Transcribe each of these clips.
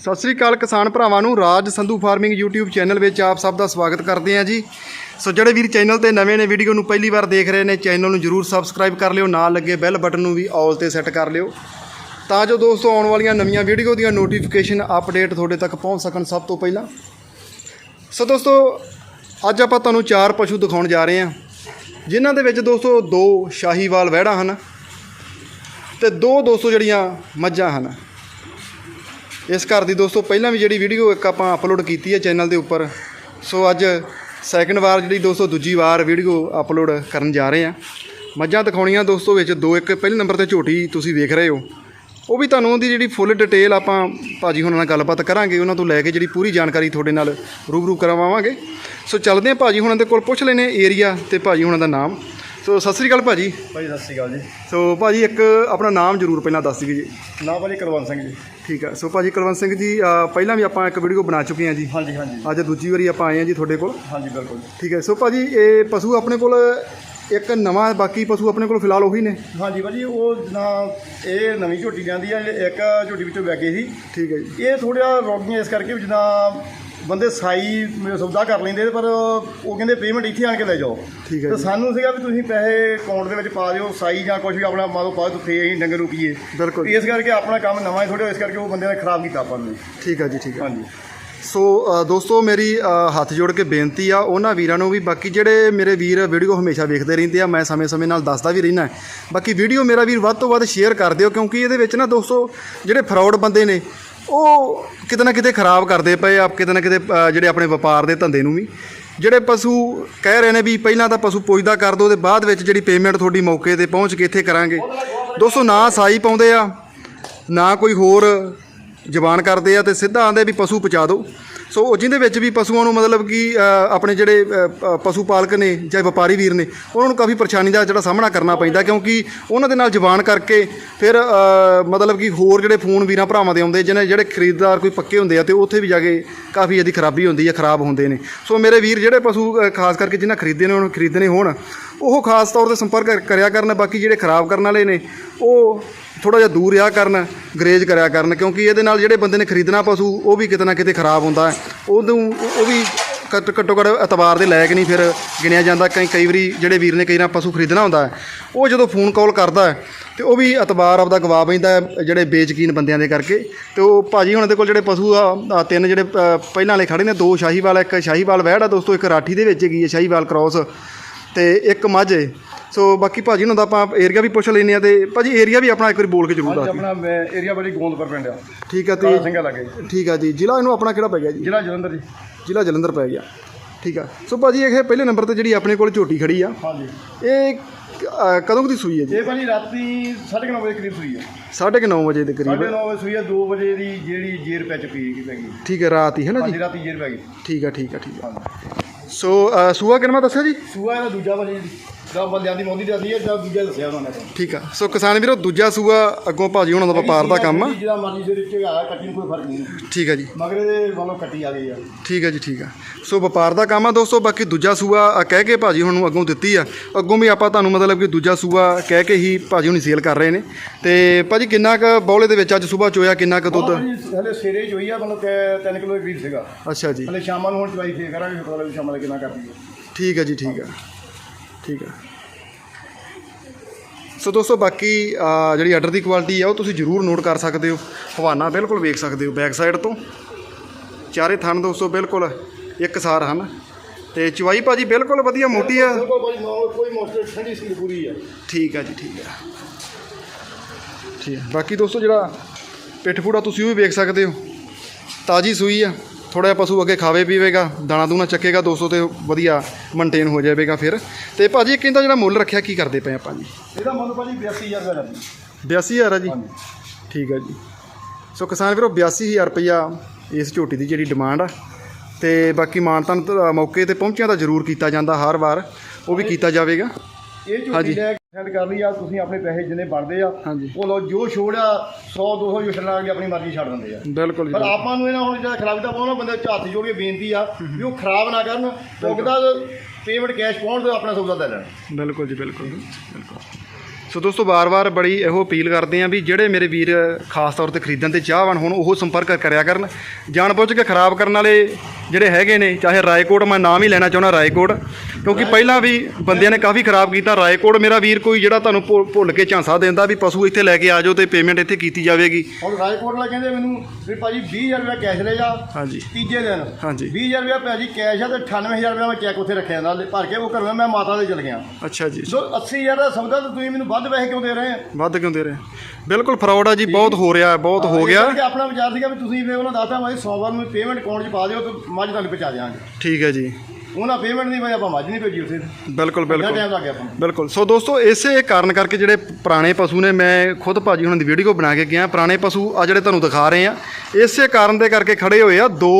ਸਤਿ ਸ੍ਰੀ ਅਕਾਲ ਕਿਸਾਨ ਭਰਾਵਾਂ ਨੂੰ, Raj Sandhu farming YouTube channel ਵਿੱਚ ਆਪ ਸਭ ਦਾ ਸਵਾਗਤ ਕਰਦੇ ਹਾਂ ਜੀ। ਸੋ ਜਿਹੜੇ ਵੀਰ ਚੈਨਲ ਤੇ ਨਵੇਂ ਨੇ, ਵੀਡੀਓ ਨੂੰ ਪਹਿਲੀ ਵਾਰ ਦੇਖ ਰਹੇ ਨੇ, ਚੈਨਲ ਨੂੰ ਜਰੂਰ ਸਬਸਕ੍ਰਾਈਬ ਕਰ ਲਿਓ, ਨਾਲ ਲੱਗੇ ਬੈਲ ਬਟਨ ਨੂੰ ਵੀ ਆਲ ਤੇ ਸੈੱਟ ਕਰ ਲਿਓ। ਤਾਂ ਜੋ ਦੋਸਤੋ, ਆਉਣ ਵਾਲੀਆਂ ਨਵੀਆਂ ਵੀਡੀਓ ਦੀਆਂ ਨੋਟੀਫਿਕੇਸ਼ਨ ਅਪਡੇਟ ਤੁਹਾਡੇ ਤੱਕ ਪਹੁੰਚ ਸਕਣ ਸਭ ਤੋਂ ਪਹਿਲਾਂ। ਸੋ ਦੋਸਤੋ, ਅੱਜ ਆਪਾਂ ਤੁਹਾਨੂੰ ਚਾਰ ਪਸ਼ੂ ਦਿਖਾਉਣ ਜਾ ਰਹੇ ਹਾਂ, ਜਿਨ੍ਹਾਂ ਦੇ ਵਿੱਚ ਦੋਸਤੋ ਦੋ ਸ਼ਾਹੀਵਾਲ ਵਹਿੜਾਂ ਹਨ ਤੇ ਦੋ ਦੋਸਤੋ ਜਿਹੜੀਆਂ ਮੱਝਾਂ ਹਨ। ਇਸ ਘਰ ਦੀ ਦੋਸਤੋ, ਪਹਿਲਾਂ ਵੀ ਜਿਹੜੀ ਵੀਡੀਓ ਇੱਕ ਆਪਾਂ ਅਪਲੋਡ ਕੀਤੀ ਹੈ ਚੈਨਲ ਦੇ ਉੱਪਰ, ਸੋ ਅੱਜ ਸੈਕੰਡ ਵਾਰ ਜਿਹੜੀ ਦੋਸਤੋ, ਦੂਜੀ ਵਾਰ ਵੀਡੀਓ ਅਪਲੋਡ ਕਰਨ ਜਾ ਰਹੇ ਹਾਂ। ਮੱਝਾਂ ਦਿਖਾਉਣੀਆਂ ਦੋਸਤੋ ਵਿੱਚ, ਦੋ ਇੱਕ ਪਹਿਲੇ ਨੰਬਰ ਤੇ ਝੋਟੀ ਤੁਸੀਂ ਵੇਖ ਰਹੇ ਹੋ। ਉਹ ਵੀ ਤੁਹਾਨੂੰ ਉਹਦੀ ਜਿਹੜੀ ਫੁੱਲ ਡਿਟੇਲ ਆਪਾਂ ਭਾਜੀ ਹੁਣਾਂ ਨਾਲ ਗੱਲਬਾਤ ਕਰਾਂਗੇ, ਉਹਨਾਂ ਤੋਂ ਲੈ ਕੇ ਜਿਹੜੀ ਪੂਰੀ ਜਾਣਕਾਰੀ ਤੁਹਾਡੇ ਨਾਲ ਰੂਬਰੂ ਕਰਵਾਵਾਂਗੇ। ਸੋ ਚੱਲਦੇ ਹਾਂ ਭਾਜੀ ਹੁਣਾਂ ਦੇ ਕੋਲ, ਪੁੱਛ ਲੈਨੇ ਏਰੀਆ ਤੇ ਭਾਜੀ ਹੁਣਾਂ ਦਾ ਨਾਮ। ਸੋ ਸਤਿ ਸ੍ਰੀ ਅਕਾਲ ਭਾਜੀ। ਭਾਈ ਸਤਿ ਸ਼੍ਰੀ ਅਕਾਲ ਜੀ। ਸੋ ਭਾਜੀ ਇੱਕ ਆਪਣਾ ਨਾਮ ਜ਼ਰੂਰ ਪਹਿਲਾਂ ਦੱਸ ਦਿਓ ਜੀ। ਨਾ ਭਾਜੀ ਕੁਲਵੰਤ ਸਿੰਘ ਜੀ। ਠੀਕ ਆ। ਸੋ ਭਾਜੀ ਕੁਲਵੰਤ ਸਿੰਘ ਜੀ ਅ, ਪਹਿਲਾਂ ਵੀ ਆਪਾਂ ਇੱਕ ਵੀਡੀਓ ਬਣਾ ਚੁੱਕੇ ਹਾਂ ਜੀ। ਹਾਂਜੀ ਹਾਂਜੀ। ਅੱਜ ਦੂਜੀ ਵਾਰੀ ਆਪਾਂ ਆਏ ਹਾਂ ਜੀ ਤੁਹਾਡੇ ਕੋਲ। ਹਾਂਜੀ ਬਿਲਕੁਲ। ਠੀਕ ਹੈ ਸੋ ਭਾਜੀ ਇਹ ਪਸ਼ੂ ਆਪਣੇ ਕੋਲ ਇੱਕ ਨਵਾਂ ਬਾਕੀ ਪਸ਼ੂ ਆਪਣੇ ਕੋਲ ਫਿਲਹਾਲ ਉਹੀ ਨੇ। ਹਾਂਜੀ ਭਾਜੀ ਉਹ ਨਾ ਇਹ ਨਵੀਂ ਝੋਟੀ ਜਾਂਦੀ ਆ ਇਹ ਇੱਕ ਝੋਟੀ ਵਿੱਚੋਂ ਵੈਗੇ ਸੀ। ਠੀਕ ਹੈ ਜੀ। ਇਹ ਥੋੜ੍ਹਾ ਰੋਗੀਆਂ ਇਸ ਕਰਕੇ ਵੀ ਜਿੱਦਾਂ ਬੰਦੇ ਸਾਈ ਸੌਦਾ ਕਰ ਲੈਂਦੇ ਪਰ ਉਹ ਕਹਿੰਦੇ ਪੇਮੈਂਟ ਇੱਥੇ ਆਣ ਕੇ ਲੈ ਜਾਓ। ਠੀਕ ਹੈ ਤੇ ਜੀ। ਸਾਨੂੰ ਸੀਗਾ ਵੀ ਤੁਸੀਂ ਪੈਸੇ ਅਕਾਊਂਟ ਦੇ ਵਿੱਚ ਪਾ ਦਿਓ ਸਾਈ ਜਾਂ ਕੁਝ ਵੀ ਆਪਣਾ ਮਾਲੋ ਪਾ ਦਿਓ ਫੇਰ ਅਸੀਂ ਡੰਗਰ ਰੁਕੀਏ ਬਿਲਕੁਲ ਇਸ ਕਰਕੇ ਆਪਣਾ ਕੰਮ ਨਵਾਂ ਹੀ ਥੋੜ੍ਹਾ ਇਸ ਕਰਕੇ ਉਹ ਬੰਦੇ ਨੇ ਖਰਾਬ ਕੀਤਾ ਆਪਾਂ ਨੇ। ਠੀਕ ਹੈ ਜੀ ਠੀਕ ਹੈ। ਹਾਂਜੀ। ਸੋ ਅ, ਦੋਸਤੋ ਮੇਰੀ ਅ, ਹੱਥ ਜੋੜ ਕੇ ਬੇਨਤੀ ਆ ਉਹਨਾਂ ਵੀਰਾਂ ਨੂੰ ਵੀ ਬਾਕੀ ਜਿਹੜੇ ਮੇਰੇ ਵੀਰ ਵੀਡੀਓ ਹਮੇਸ਼ਾ ਵੇਖਦੇ ਰਹਿੰਦੇ ਆ ਮੈਂ ਸਮੇਂ-ਸਮੇਂ ਨਾਲ ਦੱਸਦਾ ਵੀ ਰਹਿਣਾ ਬਾਕੀ ਵੀਡੀਓ ਮੇਰਾ ਵੀਰ ਵੱਧ ਤੋਂ ਵੱਧ ਸ਼ੇਅਰ ਕਰ ਦਿਓ ਕਿਉਂਕਿ ਇਹਦੇ ਵਿੱਚ ਨਾ ਦੋਸਤੋ ਜਿਹੜੇ ਫਰਾਡ ਬੰਦੇ ਨੇ ਉਹ ਕਿਤੇ ਨਾ ਕਿਤੇ ਖਰਾਬ ਕਰਦੇ ਪਏ ਆ ਕਿਤੇ ਨਾ ਕਿਤੇ ਅ, ਜਿਹੜੇ ਆਪਣੇ ਵਪਾਰ ਦੇ ਧੰਦੇ ਨੂੰ ਵੀ। ਜਿਹੜੇ ਪਸ਼ੂ ਕਹਿ ਰਹੇ ਨੇ ਵੀ ਪਹਿਲਾਂ ਤਾਂ ਪਸ਼ੂ ਪੁੱਜਦਾ ਕਰ ਦਿਓ ਤੇ ਬਾਅਦ ਵਿੱਚ ਜਿਹੜੀ ਪੇਮੈਂਟ ਤੁਹਾਡੀ ਮੌਕੇ ਤੇ ਪਹੁੰਚ ਕੇ ਇੱਥੇ ਕਰਾਂਗੇ। ਦੋਸਤੋ ਨਾ ਸਾਈ ਪਾਉਂਦੇ ਆ ਨਾ ਕੋਈ ਹੋਰ ਜ਼ਬਾਨ ਕਰਦੇ ਆ ਤੇ ਸਿੱਧਾ ਆਂਦੇ ਵੀ ਪਸ਼ੂ ਪਹੁੰਚਾ ਦਿਓ। ਸੋ ਜਿਹਦੇ ਵਿੱਚ ਵੀ ਪਸ਼ੂਆਂ ਨੂੰ ਮਤਲਬ ਕਿ ਆਪਣੇ ਜਿਹੜੇ ਪਸ਼ੂ ਪਾਲਕ ਨੇ ਜਾਂ ਵਪਾਰੀ ਵੀਰ ਨੇ, ਉਹਨਾਂ ਨੂੰ ਕਾਫੀ ਪਰੇਸ਼ਾਨੀ ਦਾ ਜਿਹੜਾ ਸਾਹਮਣਾ ਕਰਨਾ ਪੈਂਦਾ ਕਿਉਂਕਿ ਉਹਨਾਂ ਦੇ ਨਾਲ ਜ਼ਬਾਨ ਕਰਕੇ ਫਿਰ ਮਤਲਬ ਕਿ ਹੋਰ ਜਿਹੜੇ ਫੋਨ ਵੀਰਾਂ ਭਰਾਵਾਂ ਦੇ ਆਉਂਦੇ, ਜਿਹਨੇ, ਜਿਹੜੇ ਖਰੀਦਦਾਰ ਕੋਈ ਪੱਕੇ ਹੁੰਦੇ ਆ ਤੇ ਉੱਥੇ ਵੀ ਜਾ ਕੇ ਕਾਫੀ ਇਹਦੀ ਖਰਾਬੀ ਹੁੰਦੀ ਹੈ ਖਰਾਬ ਹੁੰਦੇ ਨੇ। ਸੋ ਮੇਰੇ ਵੀਰ ਜਿਹੜੇ ਪਸ਼ੂ ਖਾਸ ਕਰਕੇ ਜਿਨ੍ਹਾਂ ਖਰੀਦੇ ਨੇ, ਉਹਨਾਂ ਖਰੀਦਣੇ ਹੋਣ, ਉਹ ਖਾਸ ਤੌਰ ਤੇ ਸੰਪਰਕ ਕਰਿਆ ਕਰਨ, ਬਾਕੀ ਜਿਹੜੇ ਖਰਾਬ ਕਰਨ ਵਾਲੇ ਨੇ, ਉਹ ਥੋੜਾ ਜਿਹਾ ਦੂਰ ਰਿਹਾ ਕਰਨ, ਗਰੇਜ ਕਰਿਆ ਕਰਨ, ਕਿਉਂਕਿ ਇਹਦੇ ਨਾਲ ਜਿਹੜੇ ਬੰਦੇ ਨੇ ਖਰੀਦਣਾ ਪਸ਼ੂ, ਉਹ ਵੀ ਕਿਤੇ ਨਾ ਕਿਤੇ ਖਰਾਬ ਹੁੰਦਾ ਹੈ। ਉਹਨੂੰ, ਉਹ ਵੀ ਘੱਟ, ਘੱਟੋ ਘੱਟ ਇਤਬਾਰ ਦੇ ਲਾਇਕ ਨਹੀਂ ਫਿਰ ਗਿਣਿਆ ਜਾਂਦਾ। ਕਈ ਕਈ ਵਾਰੀ ਜਿਹੜੇ ਵੀਰ ਨੇ ਕਈ ਨਾ ਪਸ਼ੂ ਖਰੀਦਣਾ ਹੁੰਦਾ ਉਹ ਜਦੋਂ ਫੋਨ ਕਾਲ ਕਰਦਾ ਹੈ, ਤੇ ਉਹ ਵੀ ਇਤਬਾਰ ਆਪਦਾ ਗਵਾ ਬੈਂਦਾ ਜਿਹੜੇ ਬੇਚਕੀਨ ਬੰਦਿਆਂ ਦੇ ਕਰਕੇ। ਤੇ ਉਹ ਭਾਜੀ ਹੁਣ ਦੇ ਕੋਲ ਜਿਹੜੇ ਪਸ਼ੂ ਆ ਤਿੰਨ ਜਿਹੜੇ ਪਹਿਲਾਂ ਵਾਲੇ ਖੜੇ ਨੇ, ਦੋ ਸ਼ਾਹੀਵਾਲ, ਇੱਕ ਸ਼ਾਹੀਵਾਲ ਵਹਿੜ ਆ ਦੋਸਤੋ, ਇੱਕ ਰਾਠੀ ਦੇ ਵਿੱਚ ਗਈ ਹੈ ਸ਼ਾਹੀਵਾਲ ਕ੍ਰਾਸ ਤੇ ਇੱਕ ਮੱਝ ਸੋ ਬਾਕੀ ਭਾਜੀ ਉਹਨਾਂ ਦਾ ਆਪਾਂ ਏਰੀਆ ਵੀ ਪੁੱਛ ਲੈਨੇ ਆ ਤੇ ਭਾਜੀ ਏਰੀਆ ਵੀ ਆਪਣਾ ਇੱਕ ਵਾਰੀ ਬੋਲ ਕੇ ਜ਼ਰੂਰ ਹਾਂਜੀ ਦੱਸ ਦਿਓ ਆਪਣਾ ਏਰੀਆ ਬੜੀ ਗੋਂਦਪੁਰ ਪਿੰਡ ਆ। ਠੀਕ ਆ ਕਾਲਾ ਤੇ ਸਿੰਘਾ ਲੱਗੇ। ਠੀਕ ਆ ਜੀ। ਜ਼ਿਲ੍ਹਾ ਇਹਨੂੰ ਆਪਣਾ ਕਿਹੜਾ ਪੈ ਗਿਆ ਜੀ? ਜ਼ਿਲ੍ਹਾ ਜਲੰਧਰ ਜੀ। ਜ਼ਿਲ੍ਹਾ ਜਲੰਧਰ ਪੈ ਗਿਆ। ਠੀਕ ਆ। ਸੋ ਭਾਜੀ ਇਹ ਪਹਿਲੇ ਨੰਬਰ ਤੇ ਜਿਹੜੀ ਆਪਣੇ ਕੋਲ ਝੋਟੀ ਖੜੀ ਆ ਹਾਂਜੀ। ਇਹ ਅ, ਕਦੋਂ ਕੁ ਦੀ ਸੂਈ ਹੈ ਜੀ? ਇਹ ਭਾਜੀ ਰਾਤੀ 9:30 ਵਜੇ ਕਰੀਬ ਸੂਈ ਹੈ 9:30 ਵਜੇ ਦੇ ਕਰੀਬ। 9:30 ਵਜੇ ਸੂਈ ਹੈ 2 ਵਜੇ ਦੀ ਜਿਹੜੀ ਜੇਰ ਪੀ ਗਈ ਪੈ ਗਈ। ਠੀਕ ਹੈ ਰਾਤ ਹੀ ਹੈ ਨਾ ਜੀ? ਹਾਂਜੀ ਰਾਤੀ ਜੇਰ ਪੈ ਗਈ। ਠੀਕ ਆ ਠੀਕ ਆ ਠੀਕ ਆ। ਹਾਂਜੀ। ਸੋ ਅ, ਸੂਆ ਕਿੰਨਾ ਦੱਸਿਆ ਜੀ? ਸੂਆ ਇਹਦਾ ਦੂਜਾ ਭਾਜੀ ਦਾ ਬੰਦਿਆਂ ਦੀ ਮੋਦੀ ਦੱਸਦੀ ਹੈ ਜਾਂ ਦੂਜਾ ਦੱਸਿਆ ਉਹਨਾਂ ਨੇ। ਠੀਕ ਆ। ਸੋ ਕਿਸਾਨ ਵੀਰੋ ਦੂਜਾ ਸੂਆ ਅੱਗੋਂ ਭਾਜੀ ਉਹਨਾਂ ਦਾ ਵਪਾਰ ਦਾ ਕੰਮ ਆ। ਜਿਹਦਾ ਮਰਜ਼ੀ ਦੇ ਵਿੱਚ ਆ ਕੱਟੀ ਨੂੰ ਕੋਈ ਫ਼ਰਕ ਨਹੀਂ। ਠੀਕ ਆ ਜੀ। ਮਗਰੇ ਦੇ ਵੱਲੋਂ ਕੱਟੀ ਆ ਗਈ ਆ। ਠੀਕ ਹੈ ਜੀ ਠੀਕ ਆ। ਸੋ ਵਪਾਰ ਦਾ ਕੰਮ ਆ ਦੋਸਤੋ ਬਾਕੀ ਦੂਜਾ ਸੂਆ ਆ ਕਹਿ ਕੇ ਭਾਜੀ ਹੁਣ ਨੂੰ ਅੱਗੋਂ ਦਿੱਤੀ ਆ। ਅੱਗੋਂ ਵੀ ਆਪਾਂ ਤੁਹਾਨੂੰ ਮਤਲਬ ਕਿ ਦੂਜਾ ਸੂਆ ਕਹਿ ਕੇ ਹੀ ਭਾਜੀ ਹੁਣੀ ਸੇਲ ਕਰ ਰਹੇ ਨੇ। ਤੇ ਭਾਜੀ ਕਿੰਨਾ ਕੁ ਬੌਲੇ ਦੇ ਵਿੱਚ ਅੱਜ ਸਵੇਰ ਚੋਇਆ ਕਿੰਨਾ ਕੁ ਦੁੱਧ? ਹਲੇ ਸਵੇਰੇ ਚੋਈ ਆ ਮਤਲਬ ਕਿ 3 ਕਿਲੋ ਦੇ ਕਰੀਬ ਸੀਗਾ। ਅੱਛਾ ਜੀ। ਹਲੇ ਸ਼ਾਮਾਂ ਨੂੰ ਹੁਣ ਚਵਾਈ ਫੇਰ ਕਰਾਂਗੇ ਪਤਾ ਲੱਗ ਸ਼ਾਮਾਂ ਦਾ ਕਿੰਨਾ ਕਰਦੀ ਹੈ ਠੀਕ ਹੈ ਜੀ ਠੀਕ ਆ। ਠੀਕ ਆ ਸੋ ਦੋਸਤੋ ਬਾਕੀ ਜਿਹੜੀ ਆਰਡਰ ਦੀ ਕੁਆਲਿਟੀ ਆ ਉਹ ਤੁਸੀਂ ਜ਼ਰੂਰ ਨੋਟ ਕਰ ਸਕਦੇ ਹੋ। ਹਵਾਨਾ ਬਿਲਕੁਲ ਵੇਖ ਸਕਦੇ ਹੋ ਬੈਕ ਸਾਈਡ ਤੋਂ। ਚਾਰੇ ਥਣ ਦੋਸਤੋ ਬਿਲਕੁਲ ਇੱਕ ਸਾਰ ਹਨ। ਤੇ ਚਵਾਈ ਭਾਜੀ ਬਿਲਕੁਲ ਵਧੀਆ ਮੋਟੀ ਆ। ਬਿਲਕੁਲ ਭਾਜੀ ਨੌ- ਕੋਈ ਮੋਸਟਰ ਠੰਡੀ ਸੀ ਪੂਰੀ ਆ। ਠੀਕ ਆ ਜੀ ਠੀਕ ਆ। ਠੀਕ ਆ। ਬਾਕੀ ਦੋਸਤੋ ਜਿਹੜਾ ਪਿੱਠ ਪੂੜਾ ਤੁਸੀਂ ਉਹ ਵੀ ਵੇਖ ਸਕਦੇ ਹੋ। ਤਾਜੀ ਸੂਈ ਆ। ਥੋੜਾ ਜਿਹਾ ਪਸ਼ੂ ਅੱਗੇ ਖਾਵੇ ਪੀਵੇਗਾ ਦਾਣਾ ਦੂਣਾ ਚੱਕੇਗਾ ਦੋਸਤੋ ਤੇ ਵਧੀਆ ਮੇਨਟੇਨ ਹੋ ਜਾਵੇਗਾ ਫਿਰ। ਤੇ ਭਾਜੀ ਇੱਕ ਇਹਦਾ ਜਿਹੜਾ ਮੁੱਲ ਰੱਖਿਆ ਕੀ ਕਰਦੇ ਪਏ ਆਪਾਂ ਜੀ? ਇਹਦਾ ਮੁੱਲ ਭਾਜੀ 82000 ਦਾ ਰੱਬੀ 82000 ਆ ਜੀ? ਠੀਕ ਆ ਜੀ। ਸੋ ਕਿਸਾਨ ਵੀਰੋ 82000 ਰੁਪਇਆ ਇਸ ਝੋਟੀ ਦੀ ਜਿਹੜੀ ਡਿਮਾਂਡ ਆ। ਤੇ ਬਾਕੀ ਮਾਨਤਨ ਮੌਕੇ ਤੇ ਪਹੁੰਚਿਆ ਤਾਂ ਜ਼ਰੂਰ ਕੀਤਾ ਜਾਂਦਾ ਹਰ ਵਾਰ। ਉਹ ਵੀ ਕੀਤਾ ਜਾਵੇਗਾ। ਇਹ ਝੋਟੀ ਲੈ ਸੈਂਡ ਕਰ ਲਈ ਆ ਤੁਸੀਂ ਆਪਣੇ ਪੈਸੇ ਜਿੰਨੇ ਬਣਦੇ ਆ ਹਾਂਜੀ। ਉਹ ਲੋ ਜੋ ਛੋੜ ਆ 100 200 ਜੋ ਛੱਡਣਾ ਕੇ ਆਪਣੀ ਮਰਜ਼ੀ ਛੱਡ ਦਿੰਦੇ ਆ। ਬਿਲਕੁਲ ਪਰ ਜੀ ਆਪਾਂ ਨੂੰ ਇਹਨਾਂ ਹੁਣ ਜਿਹੜਾ ਖਰਾਬੀ ਦਾ ਪਾਉਣਾ ਬੰਦੇ ਚ ਹੱਥ ਜੋੜ ਕੇ ਬੇਨਤੀ ਆ ਵੀ ਉਹ ਖਰਾਬ ਨਾ ਕਰਨ ਪੁੱਗਦਾ ਪੇਮੈਂਟ ਕੈਸ਼ ਪਾਉਣ ਤੇ ਆਪਣਾ ਸੌਦਾ ਲੈ ਲੈਣ। ਬਿਲਕੁਲ ਜੀ ਬਿਲਕੁਲ ਬਿਲਕੁਲ। ਸੋ ਦੋਸਤੋ ਵਾਰ-ਵਾਰ ਬੜੀ ਇਹੋ ਅਪੀਲ ਕਰਦੇ ਆਂ ਵੀ ਜਿਹੜੇ ਮੇਰੇ ਵੀਰ ਖਾਸ ਤੌਰ ਤੇ ਖਰੀਦਣ ਤੇ ਚਾਹਵਾਨ ਹੁਣ ਉਹ ਸੰਪਰਕ ਕਰਿਆ ਕਰਨ। ਜਾਣ ਬੁੱਝ ਕੇ ਖਰਾਬ ਕਰਨ ਵਾਲੇ ਜਿਹੜੇ ਹੈਗੇ ਨੇ ਚਾਹੇ ਰਾਏਕੋਟ ਮੈਂ ਨਾਮ ਹੀ ਲੈਣਾ ਚਾਹੁੰਦਾ ਰਾਏਕੋਟ ਕਿਉਂਕਿ ਪਹਿਲਾਂ ਵੀ ਬੰਦਿਆਂ ਨੇ ਕਾਫੀ ਖਰਾਬ ਕੀਤਾ। ਰਾਏਕੋਟ ਮੇਰਾ ਵੀਰ ਕੋਈ ਜਿਹੜਾ ਤੁਹਾਨੂੰ ਭੁੱਲ ਕੇ ਝਾਂਸਾ ਦਿੰਦਾ ਵੀ ਪਸ਼ੂ ਇੱਥੇ ਲੈ ਕੇ ਆ ਜਾਓ ਤੇ ਪੇਮੈਂਟ ਇੱਥੇ ਕੀਤੀ ਜਾਵੇਗੀ। ਹੁਣ ਰਾਜਕੋਟ ਵਾਲਾ ਕਹਿੰਦੇ ਮੈਨੂੰ ਵੀ ਭਾਜੀ 20000 ਰੁਪਏ ਕੈਸ਼ ਲੈ ਜਾ ਹਾਂਜੀ। ਤੀਜੇ ਦਿਨ। ਹਾਂਜੀ। 20000 ਰੁਪਏ ਭਾਜੀ ਕੈਸ਼ ਆ ਤੇ 98000 ਰੁਪਏ ਮੈਂ ਚੈੱਕ ਉੱਥੇ ਰੱਖਿਆ ਨਾਲ ਭਰ ਕੇ ਉਹ ਘਰੋਂ ਮੈਂ ਮਾਤਾ ਦੇ ਚਲ ਗਿਆ। ਅੱਛਾ ਜੀ। ਜੋ 80000 ਦਾ ਸੌਦਾ ਤੇ ਤੁਸੀਂ ਮੈਨੂੰ ਵੱਧ ਪੈਸੇ ਕਿਉਂ ਦੇ ਰਹੇ ਆ ਵੱਧ ਕਿਉਂ ਦੇ ਰਹੇ ਬਿਲਕੁਲ ਫਰਾਡ ਆ ਜੀ ਬਹੁਤ ਹੋ ਰਿਹਾ ਹੈ, ਬਹੁਤ ਹੋ ਗਿਆ। ਕਿ ਆਪਣਾ ਵਿਚਾਰ ਸੀਗਾ ਵੀ ਤੁਸੀਂ ਵੀ ਉਹਨਾਂ ਦੱਸਦਾ ਭਾਈ ਸੋਮਵਾਰ ਨੂੰ ਪੇਮੈਂਟ ਅਕਾਊਂਟ 'ਚ ਪਾ ਦਿਓ ਤੇ ਮੱਝ ਤੁਹਾਨੂੰ ਪਹੁੰਚਾ ਦਿਆਂਗੇ। ਠੀਕ ਹੈ ਜੀ। ਉਹਨਾਂ ਪੇਮੈਂਟ ਨਹੀਂ ਭਾਈ ਆਪਾਂ ਮੱਝ ਨਹੀਂ ਭੇਜੀ ਉੱਥੇ। ਬਿਲਕੁਲ ਬਿਲਕੁਲ। ਟਾਈਮ ਲੱਗ ਗਿਆ ਆਪਾਂ ਨੂੰ? ਬਿਲਕੁਲ। ਸੋ ਦੋਸਤੋ ਇਸੇ ਕਾਰਨ ਕਰਕੇ ਜਿਹੜੇ ਪੁਰਾਣੇ ਪਸ਼ੂ ਨੇ ਮੈਂ ਖੁਦ ਭਾਜੀ ਹੁਣਾਂ ਦੀ ਵੀਡੀਓ ਬਣਾ ਕੇ ਗਿਆ। ਪੁਰਾਣੇ ਪਸ਼ੂ ਆ ਜਿਹੜੇ ਤੁਹਾਨੂੰ ਦਿਖਾ ਰਹੇ ਆ ਇਸੇ ਕਾਰਨ ਦੇ ਕਰਕੇ ਖੜੇ ਹੋਏ ਆ ਦੋ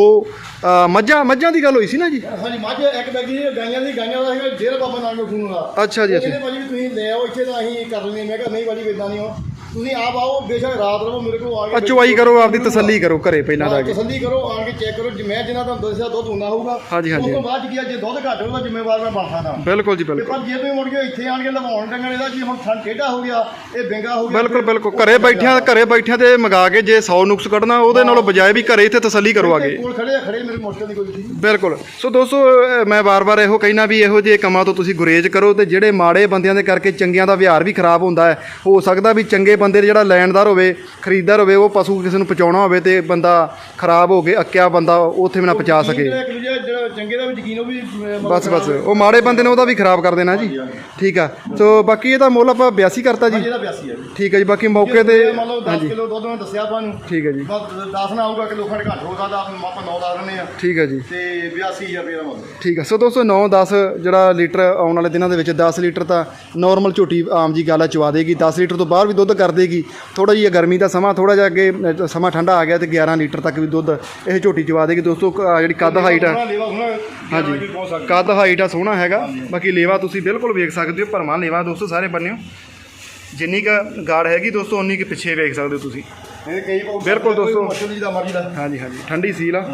ਮੱਝਾਂ ਮੱਝਾਂ ਦੀ ਗੱਲ ਹੋਈ ਸੀ ਨਾ ਜੀ? ਹਾਂਜੀ ਮੱਝ ਇੱਕ ਬੈਗੀ ਗਾਈਆਂ ਦੀ ਗਾਈਆਂ ਦਾ ਹੈਗਾ ਡੇਰਾ ਬਾਬਾ ਨਾਨਕ ਫੋਨ ਦਾ ਅੱਛਾ ਜੀ, ਅੱਛਾ। ਕਹਿੰਦੇ ਭਾਜੀ ਤੁਸੀਂ ਲੈ ਆਓ ਇੱਥੇ ਤਾਂ ਅਸੀਂ ਕਰ ਲੈਂਦੇ। ਮੈਂ ਕਿਹਾ ਨਹੀਂ ਭਾਜੀ ਇਦਾਂ ਨਹੀਂ ਹੋ। ਤੁਸੀਂ ਆਪ ਆਓ ਬੇਸ਼ੱਕ ਰਾਤ ਰਹੋ ਮੇਰੇ ਕੋਲ ਆ ਆ ਚੁਆਈ ਕਰੋ ਆਪਦੀ ਤਸੱਲੀ ਕਰੋ ਘਰੇ ਪਹਿਲਾਂ ਜਾ ਕੇ। ਤਸੱਲੀ ਕਰੋ ਆਣ ਕੇ ਚੈੱਕ ਕਰੋ ਜੇ ਮੈਂ ਤੁਹਾਨੂੰ ਦੱਸਿਆ ਦੁੱਧ ਹੁੰਦਾ ਹੋਊਗਾ। ਹਾਂਜੀ, ਹਾਂਜੀ। ਉਸ ਤੋਂ ਬਾਅਦ ਕੀ ਆ ਜੇ ਦੁੱਧ ਘੱਟ ਹੋਊਗਾ ਜ਼ਿੰਮੇਵਾਰ ਮੈਂ ਬਣ ਸਕਦਾ ਬਿਲਕੁਲ ਜੀ ਤੇ ਬਿਲਕੁਲ। ਪਰ ਜੇ ਤੁਸੀਂ ਮੁੜ ਕੇ ਇੱਥੇ ਆਣ ਕੇ ਲਵਾਉਣ ਡੰਗਣੇ ਦਾ ਜੀ ਹੁਣ ਥਣ ਟੇਢਾ ਹੋ ਗਿਆ ਇਹ ਬਿੰਗਾ ਹੋ ਗਿਆ ਬਿਲਕੁਲ ਬਿਲਕੁਲ। ਘਰੇ ਬੈਠਿਆਂ ਘਰੇ ਬੈਠਿਆਂ ਤੇ ਮੰਗਾ ਕੇ ਜੇ 100 ਨੁਕਸ ਕੱਢਣਾ ਉਹਦੇ ਨਾਲੋਂ ਬਜਾਏ ਵੀ ਘਰੇ ਇੱਥੇ ਤਸੱਲੀ ਕਰੋ ਆਗੇ ਕੋਲ ਖੜੇ ਆ, ਖੜੇ ਮੇਰੇ ਮੁਸ਼ਕਲ ਨਹੀਂ ਕੋਈ ਸੀ ਬਿਲਕੁਲ। ਸੋ ਦੋਸਤੋ ਅਹ ਮੈਂ ਵਾਰ-ਵਾਰ ਇਹੋ ਕਹਿਣਾ ਵੀ ਇਹੋ ਜਿਹੇ ਕੰਮਾਂ ਤੋਂ ਤੁਸੀਂ ਗੁਰੇਜ਼ ਕਰੋ ਤੇ ਜਿਹੜੇ ਮਾੜੇ ਬੰਦਿਆਂ ਦੇ ਕਰਕੇ ਚੰਗਿਆਂ ਦਾ ਵਿਹਾਰ ਵੀ ਖਰਾਬ ਹੁੰਦਾ ਹੈ ਹੋ ਸਕਦਾ ਵੀ ਚੰਗੇ ਬੰਦੇ ਦਾ ਜਿਹੜਾ ਲੈਣਦਾਰ ਹੋਵੇ ਖਰੀਦਦਾਰ ਹੋਵੇ ਉਹ ਪਸ਼ੂ ਕਿਸੇ ਨੂੰ ਪਹੁੰਚਾਉਣਾ ਹੋਵੇ ਤੇ ਬੰਦਾ ਖਰਾਬ ਹੋ ਕੇ ਅੱਕਿਆ ਬੰਦਾ ਉੱਥੇ ਵੀ ਨਾ ਪਹੁੰਚਾ ਸਕੇ। ਜਿਹੜਾ ਇੱਕ ਦੂਜੇ ਜਿਹੜਾ ਚੰਗੇ ਦਾ ਵੀ ਯਕੀਨ ਉਹ ਵੀ ਅਹ, ਮਤਲਬ ਬਸ ਬਸ। ਉਹ ਮਾੜੇ ਬੰਦੇ ਨੇ ਉਹਦਾ ਵੀ ਖਰਾਬ ਕਰ ਦੇਣਾ ਜੀ। ਠੀਕ ਆ। ਸੋ ਬਾਕੀ ਇਹਦਾ ਮੁੱਲ ਆਪਾਂ 82 ਕਰਤਾ ਜੀ। ਜਿਹੜਾ 82 ਹੈ ਜੀ। ਠੀਕ ਹੈ ਜੀ ਬਾਕੀ ਮੌਕੇ ਤੇ ਮੰਨ ਲਓ 10 ਕਿਲੋ ਦੁੱਧ ਮੈਂ ਦੱਸਿਆ ਤੁਹਾਨੂੰ ਠੀਕ ਹੈ ਜੀ। ਬਸ 10 ਨਾ ਆਊਗਾ ਕਿਲੋ ਖੜ ਘੱਟ ਹੋਗਾ ਤਾਂ ਆਪਾਂ 9 ਲਾ ਦਿੰਦੇ ਆ ਠੀਕ ਹੈ ਜੀ। ਤੇ 82000 ਰੁਪਏ ਦਾ ਮੁੱਲ। ਠੀਕ ਹੈ ਸੋ ਦੋਸਤੋ 9 10 ਜਿਹੜਾ ਲੀਟਰ ਆਉਣ ਵਾਲੇ ਦਿਨਾਂ ਦੇ ਵਿੱਚ 10 ਲੀਟਰ ਤਾਂ ਨਾਰਮਲ ਝੋਟੀ ਆਮ ਜੀ ਗੱਲ ਆ ਚਵਾ ਦੇਗੀ। 10 ਲੀਟਰ ਤੋਂ ਬਾਹਰ ਵੀ ਦੁੱਧ ਕਰ ਦੇਗੀ। ਥੋੜਾ ਜਿਹਾ ਗਰਮੀ ਦਾ ਸਮਾਂ ਥੋੜਾ ਜਿਹਾ ਅੱਗੇ ਸਮਾਂ ਠੰਡਾ ਆ ਗਿਆ ਤੇ 11 ਲੀਟਰ ਤੱਕ ਵੀ ਦੁੱਧ ਇਹ ਝੋਟੀ ਚਵਾ ਦੇਗੀ। ਦੋਸਤੋ ਆਹ ਜਿਹੜੀ ਕੱਦ ਹਾਈਟ ਆ। ਹਾਂਜੀ। ਕੱਦ ਹਾਈਟ ਆ ਸੋਹਣਾ ਹੈਗਾ। ਬਾਕੀ ਲੇਵਾ ਤੁਸੀਂ ਬਿਲਕੁਲ ਵੇਖ ਸਕਦੇ ਹੋ ਭਰਮਾ ਲੇਵਾ ਦੋਸਤੋ ਸਾਰੇ ਬੰਨਿਓ। ਜਿੰਨੀ ਕ ਗਾੜ ਹੈਗੀ ਦੋਸਤੋ ਉਨੀ ਕੁ ਪਿੱਛੇ ਵੇਖ ਸਕਦੇ ਹੋ ਤੁਸੀਂ। ਇਹ ਕਈ ਪਾਉ ਬਿਲਕੁਲ ਦੋਸਤੋ। ਹਾਂਜੀ ਹਾਂਜੀ। ਠੰਡੀ ਸੀਲ ਆ।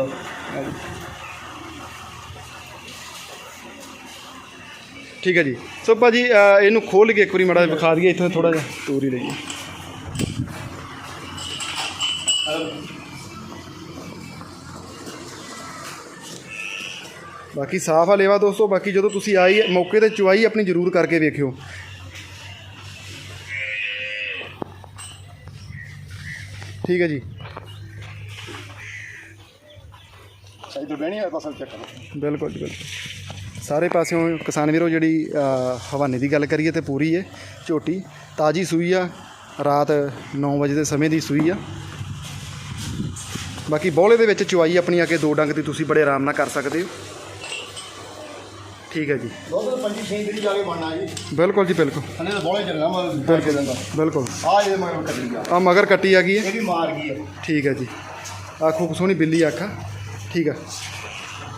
ਠੀਕ ਹੈ ਜੀ। ਸੋ ਭਾਜੀ ਇਹਨੂੰ ਖੋਲ ਕੇ ਇੱਕ ਵਾਰੀ ਮੜਾ ਵਿਖਾ ਦਈਏ ਇੱਥੇ ਥੋੜਾ ਜਿਹਾ ਤੋਰੀ ਲਈਏ ਬਾਕੀ ਸਾਫ਼ ਆ ਲੇਵਾ ਦੋਸਤੋ ਬਾਕੀ ਜਦੋਂ ਤੁਸੀਂ ਆਈ ਮੌਕੇ ਤੇ ਚੁਆਈ ਆਪਣੀ ਜ਼ਰੂਰ ਕਰਕੇ ਵੇਖਿਓ। ਠੀਕ ਹੈ ਜੀ। ਸਹੀ ਤੋਂ ਬਹਿਣੀ ਹੈ ਬਸ ਚੈੱਕ ਕਰੋ ਬਿਲਕੁਲ ਜੀ ਬਿਲਕੁਲ। ਸਾਰੇ ਪਾਸਿਓਂ ਕਿਸਾਨ ਵੀਰੋ ਜਿਹੜੀ ਹਵਾਨੇ ਦੀ ਗੱਲ ਕਰੀਏ ਤੇ ਪੂਰੀ ਹੈ ਝੋਟੀ ਤਾਜੀ ਸੂਈ ਆ ਰਾਤ 9 ਵਜੇ ਦੇ ਸਮੇਂ ਦੀ ਸੂਈ ਆ। ਬਾਕੀ ਬੋਲੇ ਦੇ ਵਿੱਚ ਚੁਆਈ ਆਪਣੀ ਆ ਕੇ ਦੋ ਡੰਗ ਤੇ ਤੁਸੀਂ ਬੜੇ ਆਰਾਮ ਨਾਲ ਕਰ ਸਕਦੇ ਹੋ। ਠੀਕ ਹੈ ਜੀ। ਦੁੱਧ ਪੰਜੀ ਛੇ ਦਿਨ ਜਾ ਕੇ ਬਣਨਾ ਜੀ। ਬਿਲਕੁਲ ਜੀ ਬਿਲਕੁਲ। ਬੋਲੇ ਚੱਲਣਾ ਬਿਲਕੁਲ ਬਿਲਕੁਲ। ਆ ਇਹ ਮਗਰ ਆ। ਕੱਟੀ ਆ ਗਈ ਹੈ ਇਹ ਵੀ ਮਾਰ ਗਈ ਹੈ ਠੀਕ ਹੈ ਜੀ। ਆ ਖੂਬ ਸੋਹਣੀ ਬਿੱਲੀ ਅੱਖ। ਆ ਠੀਕ ਆ।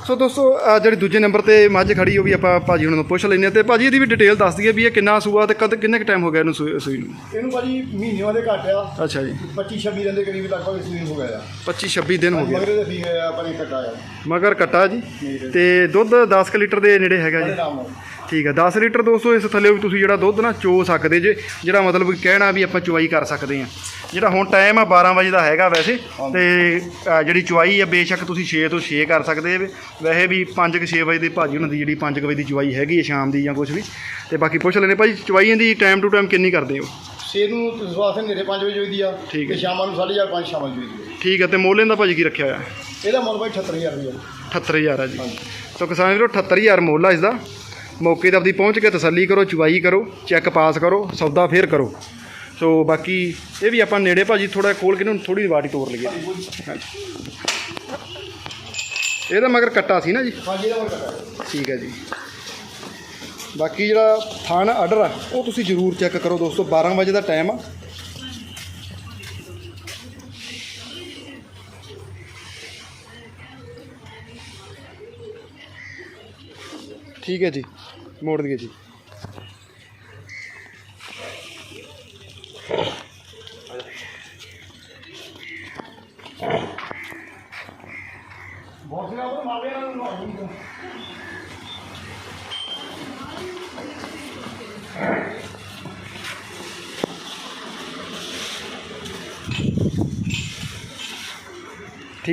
ਸੋ ਦੋਸਤੋ ਆਹ ਜਿਹੜੀ ਦੂਜੇ ਨੰਬਰ ਤੇ ਮੱਝ ਖੜੀ ਉਹ ਵੀ ਆਪਾਂ ਭਾਜੀ ਹੁਣਾਂ ਨੂੰ ਪੁੱਛ ਲੈਂਦੇ ਹਾਂ ਤੇ ਭਾਜੀ ਇਹਦੀ ਵੀ ਡਿਟੇਲ ਦੱਸ ਦਈਏ ਵੀ ਇਹ ਕਿੰਨਾ ਸੂਆ ਤੇ ਕਦ ਕਿੰਨੇ ਕ ਟਾਈਮ ਹੋ ਗਿਆ ਇਹਨੂੰ ਸੂਈ ਸੂਈ ਨੂੰ? ਇਹਨੂੰ ਭਾਜੀ ਮਹੀਨਿਆਂ ਦੇ ਘੱਟ ਆ। ਅੱਛਾ ਜੀ। 25 26 ਦਿਨ ਦੇ ਕਰੀਬ ਲਗਭਗ ਸਲੀਨ ਹੋ ਗਿਆ ਆ। 25 26 ਦਿਨ ਹੋ ਗਏ ਮਗਰੇ ਦੇ ਫੀ ਆਪਣੇ ਕੱਟਾ ਆ। ਮਗਰ ਕੱਟਾ ਜੀ। ਤੇ ਦੁੱਧ 10 ਕੁ ਲੀਟਰ ਦੇ ਨੇੜੇ ਹੈਗਾ ਜੀ। ਬੜੇ ਆਰਾਮ ਨਾਲ ਠੀਕ ਹੈ 10 ਲੀਟਰ ਦੋਸਤੋ ਇਸ ਥੱਲੇ ਵੀ ਤੁਸੀਂ ਜਿਹੜਾ ਦੁੱਧ ਨਾ ਚੋ ਸਕਦੇ ਜੇ ਜਿਹੜਾ ਮਤਲਬ ਕਹਿਣਾ ਵੀ ਆਪਾਂ ਚੁਆਈ ਕਰ ਸਕਦੇ ਆ ਜਿਹੜਾ ਹੁਣ ਟਾਈਮ ਆ 12 ਵਜੇ ਦਾ ਹੈਗਾ ਵੈਸੇ ਤੇ ਜਿਹੜੀ ਚੁਆਈ ਆ ਬੇਸ਼ੱਕ ਤੁਸੀਂ 6 ਤੋਂ 6 ਕਰ ਸਕਦੇ ਜੇ ਵੈਸੇ ਵੀ 5 ਕਿ 6 ਵਜੇ ਦੀ ਭਾਜੀ ਉਹਨਾਂ ਦੀ ਜਿਹੜੀ 5 ਵਜੇ ਦੀ ਚੁਆਈ ਹੈਗੀ ਹੈ ਸ਼ਾਮ ਦੀ ਜਾਂ ਕੁਝ ਵੀ। ਤੇ ਬਾਕੀ ਪੁੱਛ ਲੈਣੇ ਭਾਜੀ ਚੁਆਈਆਂ ਦੀ ਟਾਈਮ ਟੂ ਟਾਈਮ ਕਿੰਨੀ ਕਰਦੇ ਹੋ? ਸਵੇਰ ਨੂੰ ਸਵਾਸ ਨੇਰੇ 5 ਵਜੇ ਹੋਈਦੀ ਆ ਠੀਕ ਹੈ। ਤੇ ਸ਼ਾਮਾਂ ਨੂੰ 4:30 5 ਸ਼ਾਮਾਂ ਨੂੰ ਆ। ਠੀਕ ਹੈ ਤੇ ਮੋਲੇ ਦਾ ਭਾਜੀ ਕੀ ਰੱਖਿਆ ਹੋਇਆ? ਇਹਦਾ ਮੁੱਲ ਭਾਈ 78000 ਰੁਪਏ 78000 ਆ ਜੀ। ਸੋ ਕਿਸਾਨ ਵੀਰੋ 78000 ਮੁੱਲ ਇਸ ਦਾ ਮੌਕੇ ਤੇ ਆਪਦੀ ਪਹੁੰਚ ਕੇ ਤਸੱਲੀ ਕਰੋ ਚੁਵਾਈ ਕਰੋ ਚੈੱਕ ਪਾਸ ਕਰੋ ਸੌਦਾ ਫੇਰ ਕਰੋ। ਸੋ ਬਾਕੀ ਇਹ ਵੀ ਆਪਾਂ ਨੇੜੇ ਭਾਜੀ ਥੋੜਾ ਖੋਲ ਕੇ ਨੂੰ ਥੋੜੀ ਵਾਟੀ ਤੋੜ ਲਈਏ। ਇਹਦਾ ਮਗਰ ਕੱਟਾ ਸੀ ਨਾ ਜੀ? ਹਾਂਜੀ ਇਹਦਾ ਮੁੱਲ ਕੱਟਾ ਠੀਕ ਹੈ ਜੀ। ਬਾਕੀ ਜਿਹੜਾ ਥਣ ਆਰਡਰ ਆ ਉਹ ਤੁਸੀਂ ਜ਼ਰੂਰ ਚੈੱਕ ਕਰੋ ਦੋਸਤੋ 12 ਵਜੇ ਦਾ ਟਾਈਮ ਆ। ਠੀਕ ਹੈ ਜੀ ਮੋੜ ਦਈਏ ਜੀ ਬਹੁਤ ਸਿਆ ਉਹ ਮਾਰੇ ਨਾਲ ਨੂੰ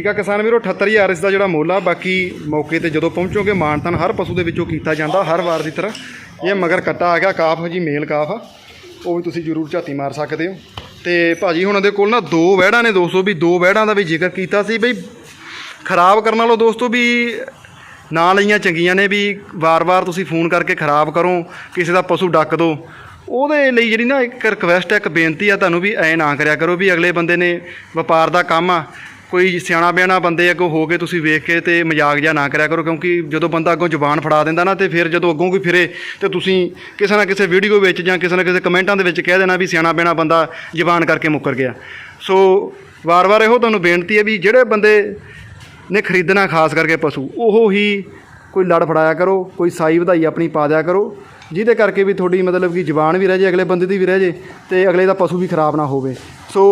ਠੀਕ ਆ ਕਿਸਾਨ ਵੀਰੋ 78000 ਇਸ ਦਾ ਜਿਹੜਾ ਮੁੱਲ ਆ, ਬਾਕੀ ਮੌਕੇ ਤੇ ਜਦੋਂ ਪਹੁੰਚੋਗੇ, ਮਾਨਤਨ ਹਰ ਪਸ਼ੂ ਦੇ ਵਿੱਚੋਂ ਕੀਤਾ ਜਾਂਦਾ, ਹਰ ਵਾਰ ਦੀ ਤਰ੍ਹਾਂ। ਇਹ ਮਗਰ ਕੱਟਾ ਆ ਗਿਆ, ਕਾਫ ਜੀ, ਮੇਲ ਕਾਫ ਆ। ਉਹ ਵੀ ਤੁਸੀਂ ਜ਼ਰੂਰ ਝਾਤੀ ਮਾਰ ਸਕਦੇ ਹੋ। ਤੇ ਭਾਜੀ, ਹੁਣ ਦੇ ਕੋਲ ਨਾ ਦੋ ਵਹਿੜਾਂ ਨੇ ਦੋਸਤੋ ਵੀ, ਦੋ ਵਹਿੜਾਂ ਦਾ ਵੀ ਜ਼ਿਕਰ ਕੀਤਾ ਸੀ ਬਈ, ਖਰਾਬ ਕਰਨ ਨਾਲੋਂ ਦੋਸਤੋ ਵੀ ਨਾ ਲਈਆਂ ਚੰਗੀਆਂ ਨੇ ਵੀ, ਵਾਰ-ਵਾਰ ਤੁਸੀਂ ਫੋਨ ਕਰਕੇ ਖਰਾਬ ਕਰੋ, ਕਿਸੇ ਦਾ ਪਸ਼ੂ ਡੱਕ ਦੋ। ਉਹਦੇ ਲਈ ਜਿਹੜੀ ਨਾ ਇੱਕ ਰਿਕਵੈਸਟ ਹੈ ਇੱਕ ਬੇਨਤੀ ਆ ਤੁਹਾਨੂੰ ਵੀ, ਐ ਨਾ ਕਰਿਆ ਕਰੋ ਵੀ ਅਗਲੇ ਬੰਦੇ ਨੇ ਵਪਾਰ ਦਾ ਕੰਮ ਆ ਕੋਈ ਸਿਆਣਾ ਬਿਆਣਾ ਬੰਦੇ ਅੱਗੋਂ ਹੋ ਕੇ ਤੁਸੀਂ ਵੇਖ ਕੇ ਤੇ ਮਜ਼ਾਕ ਜਿਹਾ ਨਾ ਕਰਿਆ ਕਰੋ, ਕਿਉਂਕਿ ਜਦੋਂ ਬੰਦਾ ਅੱਗੋਂ ਜ਼ੁਬਾਨ ਫੜਾ ਦਿੰਦਾ ਨਾ ਤੇ ਫਿਰ ਜਦੋਂ ਅੱਗੋਂ ਕੋਈ ਫਿਰੇ ਤੇ ਤੁਸੀਂ ਕਿਸੇ ਨਾ ਕਿਸੇ ਵੀਡੀਓ ਵਿੱਚ ਜਾਂ ਕਿਸੇ ਨਾ ਕਿਸੇ ਕਮੈਂਟਾਂ ਦੇ ਵਿੱਚ ਕਹਿ ਦੇਣਾ ਵੀ ਸਿਆਣਾ ਬਿਆਣਾ ਬੰਦਾ ਜ਼ੁਬਾਨ ਕਰਕੇ ਮੁੱਕਰ ਗਿਆ। ਸੋ ਵਾਰ-ਵਾਰ ਇਹੋ ਤੁਹਾਨੂੰ ਬੇਨਤੀ ਹੈ ਵੀ ਜਿਹੜੇ ਬੰਦੇ ਨੇ ਖਰੀਦਣਾ ਖਾਸ ਕਰਕੇ ਪਸ਼ੂ, ਉਹ ਹੀ ਕੋਈ ਲੜ ਫੜਾਇਆ ਕਰੋ, ਕੋਈ ਸਾਈ ਵਧਾਈ ਆਪਣੀ ਪਾ ਦਿਆ ਕਰੋ। ਜਿਹਦੇ ਕਰਕੇ ਵੀ ਤੁਹਾਡੀ ਮਤਲਬ ਕਿ ਜ਼ਬਾਨ ਵੀ ਰਹਿ ਜੇ ਅਗਲੇ ਬੰਦੇ ਦੀ ਵੀ ਰਹਿ ਜੇ ਤੇ ਅਗਲੇ ਦਾ ਪਸ਼ੂ ਵੀ ਖਰਾਬ ਨਾ ਹੋਵੇ। ਸੋ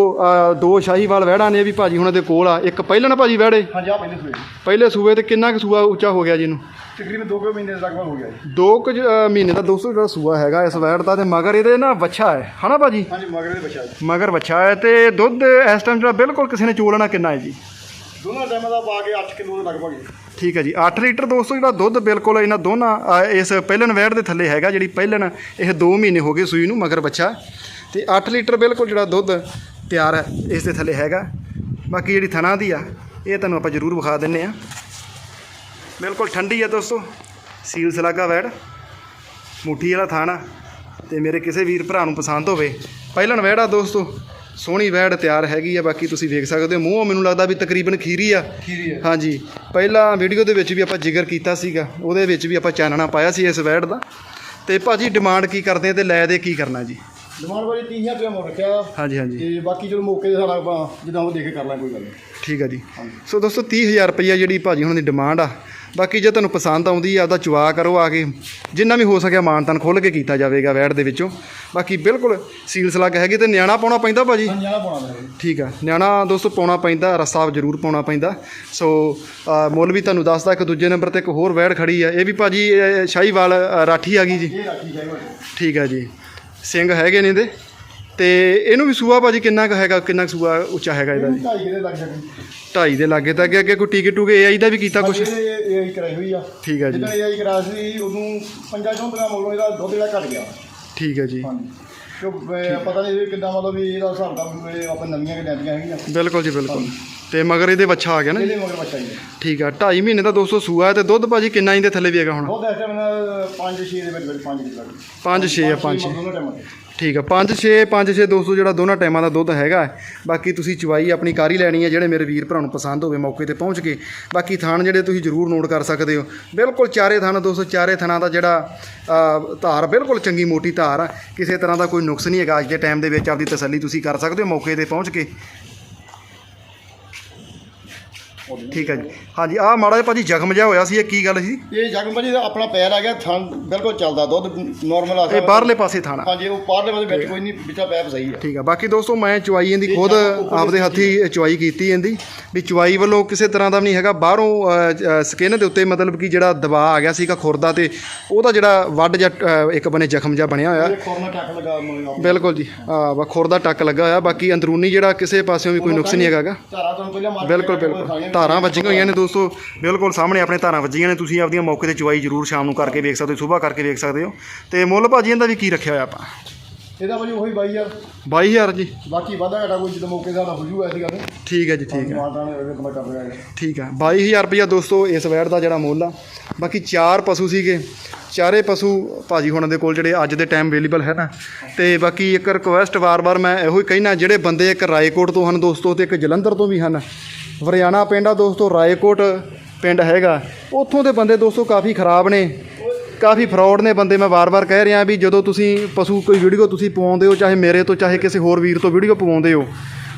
ਦੋ ਸ਼ਾਹੀਵਾਲ ਵਹਿੜਾਂ ਨੇ ਵੀ ਭਾਜੀ ਹੁਣਾਂ ਦੇ ਕੋਲ ਆ। ਇੱਕ ਪਹਿਲਾਂ ਨਾ ਭਾਜੀ ਵਹਿੜੇ? ਹਾਂਜੀ ਆ ਪਹਿਲੇ ਸੂਏ ਪਹਿਲੇ ਸੂਏ ਤੇ ਕਿੰਨਾ ਕੁ ਸੂਆ ਉੱਚਾ ਹੋ ਗਿਆ ਜੀ ਇਹਨੂੰ? ਤਕਰੀਬਨ 2 ਕੁ ਮਹੀਨੇ ਦੇ ਲਗਭਗ ਹੋ ਗਿਆ ਜੀ। ਦੋ ਕੁ ਜ- ਅਹ, ਮਹੀਨੇ ਦਾ ਦੋਸਤੋ ਜਿਹੜਾ ਸੂਆ ਹੈਗਾ ਇਸ ਵਹਿੜ ਦਾ ਤੇ ਮਗਰ ਇਹਦੇ ਨਾ ਵੱਛਾ ਹੈ। ਹਨਾ ਭਾਜੀ? ਹਾਂਜੀ ਮਗਰ ਦੇ ਬੱਚਾ ਜੀ ਮਗਰ ਵੱਛਾ ਹੈ ਤੇ ਦੁੱਧ ਇਸ ਟਾਈਮ ਜਿਹੜਾ ਬਿਲਕੁਲ ਕਿਸੇ ਨੇ ਚੋਲਣਾ ਕਿੰਨਾ ਹੈ ਜੀ? ਦੋਨਾਂ ਟਾਈਮਾਂ ਦਾ ਪਾ ਕੇ 8 ਕਿਲੋ ਦੇ ਲਗਭਗ ਜੀ ਠੀਕ ਹੈ ਜੀ। 8 ਲੀਟਰ ਦੋਸਤੋ ਜਿਹੜਾ ਦੁੱਧ ਬਿਲਕੁਲ ਇਹਨਾਂ ਦੋਨਾਂ ਅ, ਇਸ ਪਹਿਲਣ ਵੈੜ ਦੇ ਥੱਲੇ ਹੈਗਾ ਜਿਹੜੀ ਪਹਿਲਣ ਇਹ 2 ਮਹੀਨੇ ਹੋ ਗਏ ਸੂਈ ਨੂੰ ਮਗਰ ਬੱਚਾ। ਤੇ 8 ਲੀਟਰ ਬਿਲਕੁਲ ਜਿਹੜਾ ਦੁੱਧ ਤਿਆਰ ਹੈ ਇਸ ਦੇ ਥੱਲੇ ਹੈਗਾ। ਬਾਕੀ ਜਿਹੜੀ ਥਣਾ ਦੀ ਆ ਇਹ ਤੁਹਾਨੂੰ ਆਪਾਂ ਜ਼ਰੂਰ ਵਿਖਾ ਦਿੰਨੇ ਆ। ਬਿਲਕੁਲ ਠੰਡੀ ਆ ਦੋਸਤੋ ਸੀਲ ਸਲਾਗਾ ਵੈੜ। ਮੁੱਠੀ ਵਾਲਾ ਥਾਣਾ ਤੇ ਮੇਰੇ ਕਿਸੇ ਵੀਰ ਭਰਾ ਨੂੰ ਪਸੰਦ ਹੋਵੇ। ਪਹਿਲਣ ਵੈੜ ਆ ਦੋਸਤੋ ਸੋਹਣੀ ਵੈੜ ਤਿਆਰ ਹੈਗੀ ਆ ਬਾਕੀ ਤੁਸੀਂ ਵੇਖ ਸਕਦੇ ਹੋ। ਮੂੰਹੋਂ ਮੈਨੂੰ ਲੱਗਦਾ ਵੀ ਤਕਰੀਬਨ ਖੀਰੀ ਆ। ਹਾਂਜੀ। ਪਹਿਲਾਂ ਵੀਡੀਓ ਦੇ ਵਿੱਚ ਵੀ ਆਪਾਂ ਜ਼ਿਕਰ ਕੀਤਾ ਸੀਗਾ। ਉਹਦੇ ਵਿੱਚ ਵੀ ਆਪਾਂ ਚਾਨਣਾ ਪਾਇਆ ਸੀ ਇਸ ਵੈਡ ਦਾ। ਤੇ ਭਾਜੀ ਡਿਮਾਂਡ ਕੀ ਕਰਦੇ ਤੇ ਲੈ ਦੇ ਕੀ ਕਰਨਾ ਜੀ? ਡਿਮਾਂਡ ਵਾਲੀ 30000 ਰੁਪਏ ਮੋੜ ਰੱਖਿਆ। ਹਾਂਜੀ ਹਾਂਜੀ। ਤੇ ਬਾਕੀ ਚਲੋ ਮੌਕੇ ਦੇ ਨਾਲ ਆਪਾਂ ਜਿੱਦਾਂ ਉਹ ਦੇਖ ਕੇ ਕਰ ਲਾਂਗੇ ਕੋਈ ਗੱਲ ਨਹੀਂ। ਠੀਕ ਆ ਜੀ। ਸੋ ਦੋਸਤੋ 30000 ਰੁਪਈਆ ਜਿਹੜੀ ਭਾਜੀ ਹੁਣ ਦੀ ਡਿਮਾਂਡ ਆ ਬਾਕੀ ਜੇ ਤੁਹਾਨੂੰ ਪਸੰਦ ਆਉਂਦੀ ਆ ਉਹਦਾ ਚੁਆ ਕਰੋ ਆ ਕੇ। ਜਿੰਨਾ ਵੀ ਹੋ ਸਕਿਆ ਮਾਨਤਨ ਖੋਲ ਕੇ ਕੀਤਾ ਜਾਵੇਗਾ ਵੈਡ ਦੇ ਵਿੱਚੋਂ। ਬਾਕੀ ਬਿਲਕੁਲ ਸੀਲ ਸਲੱਗ ਹੈਗੀ ਤੇ ਨਿਆਣਾ ਪਾਉਣਾ ਪੈਂਦਾ ਭਾਜੀ? ਆਲਾ ਪਾਉਣਾ ਹੈ ਠੀਕ ਆ। ਨਿਆਣਾ ਦੋਸਤੋ ਪਾਉਣਾ ਪੈਂਦਾ ਰਸਤਾ ਜ਼ਰੂਰ ਪਾਉਣਾ ਪੈਂਦਾ। ਸੋ ਮੁੱਲ ਵੀ ਤੁਹਾਨੂੰ ਦੱਸਦਾ ਇੱਕ ਦੂਜੇ ਨੰਬਰ ਤੇ ਇੱਕ ਹੋਰ ਵੈੜ ਖੜੀ ਆ। ਇਹ ਵੀ ਭਾਜੀ ਸ਼ਾਹੀਵਾਲ ਰਾਠੀ ਆ ਗਈ ਜੀ। ਠੀਕ ਆ ਜੀ। ਸਿੰਘ ਹੈਗੇ ਨੇ ਇਹਦੇ। ਤੇ ਇਹਨੂੰ ਵੀ ਸੂਆ ਭਾਜੀ ਕਿੰਨਾ ਕੁ ਹੈਗਾ ਕਿੰਨਾ ਕੁ ਸੂਆ ਉੱਚਾ ਹੈਗਾ ਇਹਦਾ ਜੀ? ਢਾਈ ਕਿਲੇ ਲੱਗ ਜਾਣੀ। ਢਾਈ ਦੇ ਲਾਗੇ ਤਾਂ ਅੱਗੇ ਅੱਗੇ ਕੋਈ ਟਿਕਟ ਟੂਕੇ ਏਆਈ ਦਾ ਵੀ ਕੀਤਾ ਕੁਛ? ਇਹ ਇਹ ਹੀ ਕਰਾਈ ਹੋਈ ਆ। ਠੀਕ ਆ ਜੀ। ਜਦੋਂ ਇਹ ਕਰਾ ਸੀ ਉਦੋਂ ਪੰਜਾਂ ਚੋਂ ਦਿਨਾਂ ਮਗਰੋਂ ਇਹਦਾ ਦੁੱਧ ਜਿਹੜਾ ਘਟ ਗਿਆ। ਠੀਕ ਹੈ ਜੀ। ਹਾਂਜੀ। ਅਹ ਪਤਾ ਨਹੀਂ ਕਿੱਦਾਂ ਮਤਲਬ ਵੀ ਇਹਦਾ ਹਿਸਾਬ ਦਾ ਇਹ ਆਪਾਂ ਨਵੀਆਂ ਕਿ ਲੈਂਦੀਆਂ ਹੈਗੀਆਂ। ਬਿਲਕੁਲ ਜੀ ਬਿਲਕੁਲ। ਤੇ ਮਗਰ ਇਹਦੇ ਵੱਛਾ ਆ ਗਿਆ ਨਾ ਜੀ? ਇਹਦੇ ਮਗਰ ਬੱਚਾ ਹੀ ਹੈ ਠੀਕ ਆ ਢਾਈ ਮਹੀਨੇ ਦਾ ਦੋਸਤੋ ਸੂਆ ਹੈ ਤੇ ਦੁੱਧ ਭਾਜੀ ਕਿੰਨਾ ਇੰਦੇ ਥੱਲੇ ਵੀ ਹੈਗਾ ਹੁਣ? ਬਹੁਤ ਇਸ ਟਾਈਮ 5 6 ਦੇ ਵਿੱਚ ਵਿੱਚ 5 ਕਿਲੋ 5 6 ਆ 5 6 ਦੋਨੋਂ ਟਾਈਮਾਂ ਤੇ ਠੀਕ ਆ 5 6 5 6 200 ਜਿਹੜਾ ਦੋਨਾਂ ਟਾਈਮਾਂ ਦਾ ਦੁੱਧ ਹੈਗਾ ਬਾਕੀ ਤੁਸੀਂ ਚਵਾਈ ਆਪਣੀ ਕਰ ਹੀ ਲੈਣੀ ਹੈ, ਜਿਹੜੇ ਮੇਰੇ ਵੀਰ ਭਰਾ ਨੂੰ ਪਸੰਦ ਹੋਵੇ ਮੌਕੇ ਤੇ ਪਹੁੰਚ ਕੇ। ਬਾਕੀ ਥਾਣ ਜਿਹੜੇ ਤੁਸੀਂ ਜ਼ਰੂਰ ਨੋਟ ਕਰ ਸਕਦੇ ਹੋ। ਬਿਲਕੁਲ ਚਾਰੇ ਥਾਣ ਦੋਸਤੋ ਚਾਰੇ ਥਾਣਾ ਦਾ ਜਿਹੜਾ ਧਾਰ, ਬਿਲਕੁਲ ਚੰਗੀ ਮੋਟੀ ਧਾਰ ਆ। ਕਿਸੇ ਤਰ੍ਹਾਂ ਦਾ ਕੋਈ ਨੁਕਸ ਨਹੀਂ ਹੈਗਾ, ਅੱਜ ਦੇ ਟਾਈਮ ਦੇ ਵਿੱਚ ਆਪਦੀ ਤਸੱਲੀ ਤੁਸੀਂ ਕਰ ਸਕਦੇ ਹੋ, ਮੌਕੇ ਤੇ ਪਹੁੰਚ ਕੇ। ਠੀਕ ਹੈ ਜੀ। ਹਾਂਜੀ ਆਹ ਮਾੜਾ ਜਿਹਾ ਭਾਜੀ ਜ਼ਖਮ ਜਿਹਾ ਹੋਇਆ ਸੀ ਇਹ ਕੀ ਗੱਲ ਸੀ? ਇਹ ਜਗਮ ਭਾਜੀ ਦਾ ਆਪਣਾ ਪੈਰ ਆ ਗਿਆ ਥਣ ਬਿਲਕੁਲ ਚੱਲਦਾ ਦੁੱਧ ਨਾਰਮਲ ਆ ਇਹ ਬਾਹਰਲੇ ਪਾਸੇ ਥਾਣਾ ਹਾਂਜੀ ਉਹ ਪਾਰਲੇ ਵਾਲੇ ਵਿੱਚ ਕੋਈ ਨਹੀਂ ਵਿਚਾ ਪੈਪ ਸਹੀ ਆ। ਠੀਕ ਆ ਬਾਕੀ ਦੋਸਤੋ ਮੈਂ ਚੁਆਈ ਇਹਦੀ ਖੁਦ ਆਪਦੇ ਹੱਥੀ ਚੁਆਈ ਕੀਤੀ ਇਹਦੀ। ਵੀ ਚੁਆਈ ਵੱਲੋਂ ਕਿਸੇ ਤਰ੍ਹਾਂ ਦਾ ਵੀ ਨਹੀਂ ਹੈਗਾ ਬਾਹਰੋਂ ਸਕਿਨ ਦੇ ਉੱਤੇ ਮਤਲਬ ਕਿ ਜਿਹੜਾ ਦਬਾਅ ਆ ਗਿਆ ਸੀਗਾ ਖੁਰਦਾ ਤੇ ਉਹਦਾ ਜਿਹੜਾ ਵੱਡ ਜਾਂ ਅ, ਇੱਕ ਬਨੇ ਜ਼ਖਮ ਜਿਹਾ ਬਣਿਆ ਹੋਇਆ। ਇਹ ਖੋਰਨਾ ਟੱਕ ਲਗਾ ਮੋਇਆ ਬਿਲਕੁਲ ਜੀ ਆ ਵਾ ਖੁਰਦਾ ਟੱਕ ਲੱਗਾ ਹੋਇਆ ਬਾਕੀ ਅੰਦਰੂਨੀ ਜਿਹੜਾ ਕਿਸੇ ਪਾਸਿਓਂ ਵੀ ਕੋਈ ਨੁਕਸ ਨਹੀਂ ਹੈਗਾਗਾ ਧਾਰਾ ਤੁਹਾਨੂੰ ਪਹਿਲਾਂ ਮਾਰ ਬਿਲਕੁਲ ਬਿਲਕੁਲ। ਧਾਰਾਂ ਵੱਜੀਆਂ ਹੋਈਆਂ ਨੇ ਦੋਸਤੋ। ਬਿਲਕੁਲ ਸਾਹਮਣੇ ਆਪਣੇ ਧਾਰਾਂ ਵੱਜੀਆਂ ਨੇ। ਤੁਸੀਂ ਆਪਦੀਆਂ ਮੌਕੇ ਤੇ ਚੁਆਈ ਜ਼ਰੂਰ ਸ਼ਾਮ ਨੂੰ ਕਰਕੇ ਵੇਖ ਸਕਦੇ ਹੋ ਸਵੇਰ ਕਰਕੇ ਵੇਖ ਸਕਦੇ ਹੋ। ਤੇ ਮੁੱਲ ਭਾਜੀ ਇਹਦਾ ਵੀ ਕੀ ਰੱਖਿਆ ਹੋਇਆ ਆਪਾਂ? ਇਹਦਾ ਭਾਜੀ ਉਹੀ ਬਾਈ ਯਾਰ 22000 ਜੀ। ਬਾਕੀ ਵਾਧਾ ਘਟਾ ਕੋਈ ਜਦੋਂ ਮੌਕੇ ਦਾ ਹੋ ਜੂਗਾ ਐਸੀ ਗੱਲ। ਨਹੀਂ ਠੀਕ ਹੈ ਜੀ ਠੀਕ ਹੈ। ਨੇ ਕਰ ਰਿਹਾ ਠੀਕ ਹੈ। 22000 ਰੁਪਇਆ ਦੋਸਤੋ ਇਸ ਵੈੜ ਦਾ ਜਿਹੜਾ ਮੁੱਲ ਆ। ਬਾਕੀ ਚਾਰ ਪਸ਼ੂ ਸੀਗੇ। ਚਾਰੇ ਪਸ਼ੂ ਭਾਜੀ ਹੁਣਾਂ ਦੇ ਕੋਲ ਜਿਹੜੇ ਅੱਜ ਦੇ ਟਾਈਮ ਅਵੇਲੇਬਲ ਹੈ ਨਾ। ਤੇ ਬਾਕੀ ਇੱਕ ਰਿਕੁਐਸਟ ਵਾਰ-ਵਾਰ ਮੈਂ ਇਹੋ ਹੀ ਕਹਿਣਾ ਜਿਹੜੇ ਬੰਦੇ ਇੱਕ ਰਾਏਕੋਟ ਤੋਂ ਹਨ ਦੋਸਤੋ ਤੇ ਇੱਕ ਜਲੰਧਰ ਤੋਂ ਵੀ ਹਨ ਵਰਿਆਣਾ ਪਿੰਡ ਆ ਦੋਸਤੋ, ਰਾਏਕੋਟ ਪਿੰਡ ਹੈਗਾ। ਉੱਥੋਂ ਦੇ ਬੰਦੇ ਦੋਸਤੋ ਕਾਫੀ ਖਰਾਬ ਨੇ, ਕਾਫੀ ਫਰਾਡ ਨੇ ਬੰਦੇ। ਮੈਂ ਵਾਰ-ਵਾਰ ਕਹਿ ਰਿਹਾ ਵੀ ਜਦੋਂ ਤੁਸੀਂ ਪਸ਼ੂ ਕੋਈ ਵੀਡੀਓ ਤੁਸੀਂ ਪਵਾਉਂਦੇ ਹੋ, ਚਾਹੇ ਮੇਰੇ ਤੋਂ, ਚਾਹੇ ਕਿਸੇ ਹੋਰ ਵੀਰ ਤੋਂ ਵੀਡੀਓ ਪਵਾਉਂਦੇ ਹੋ,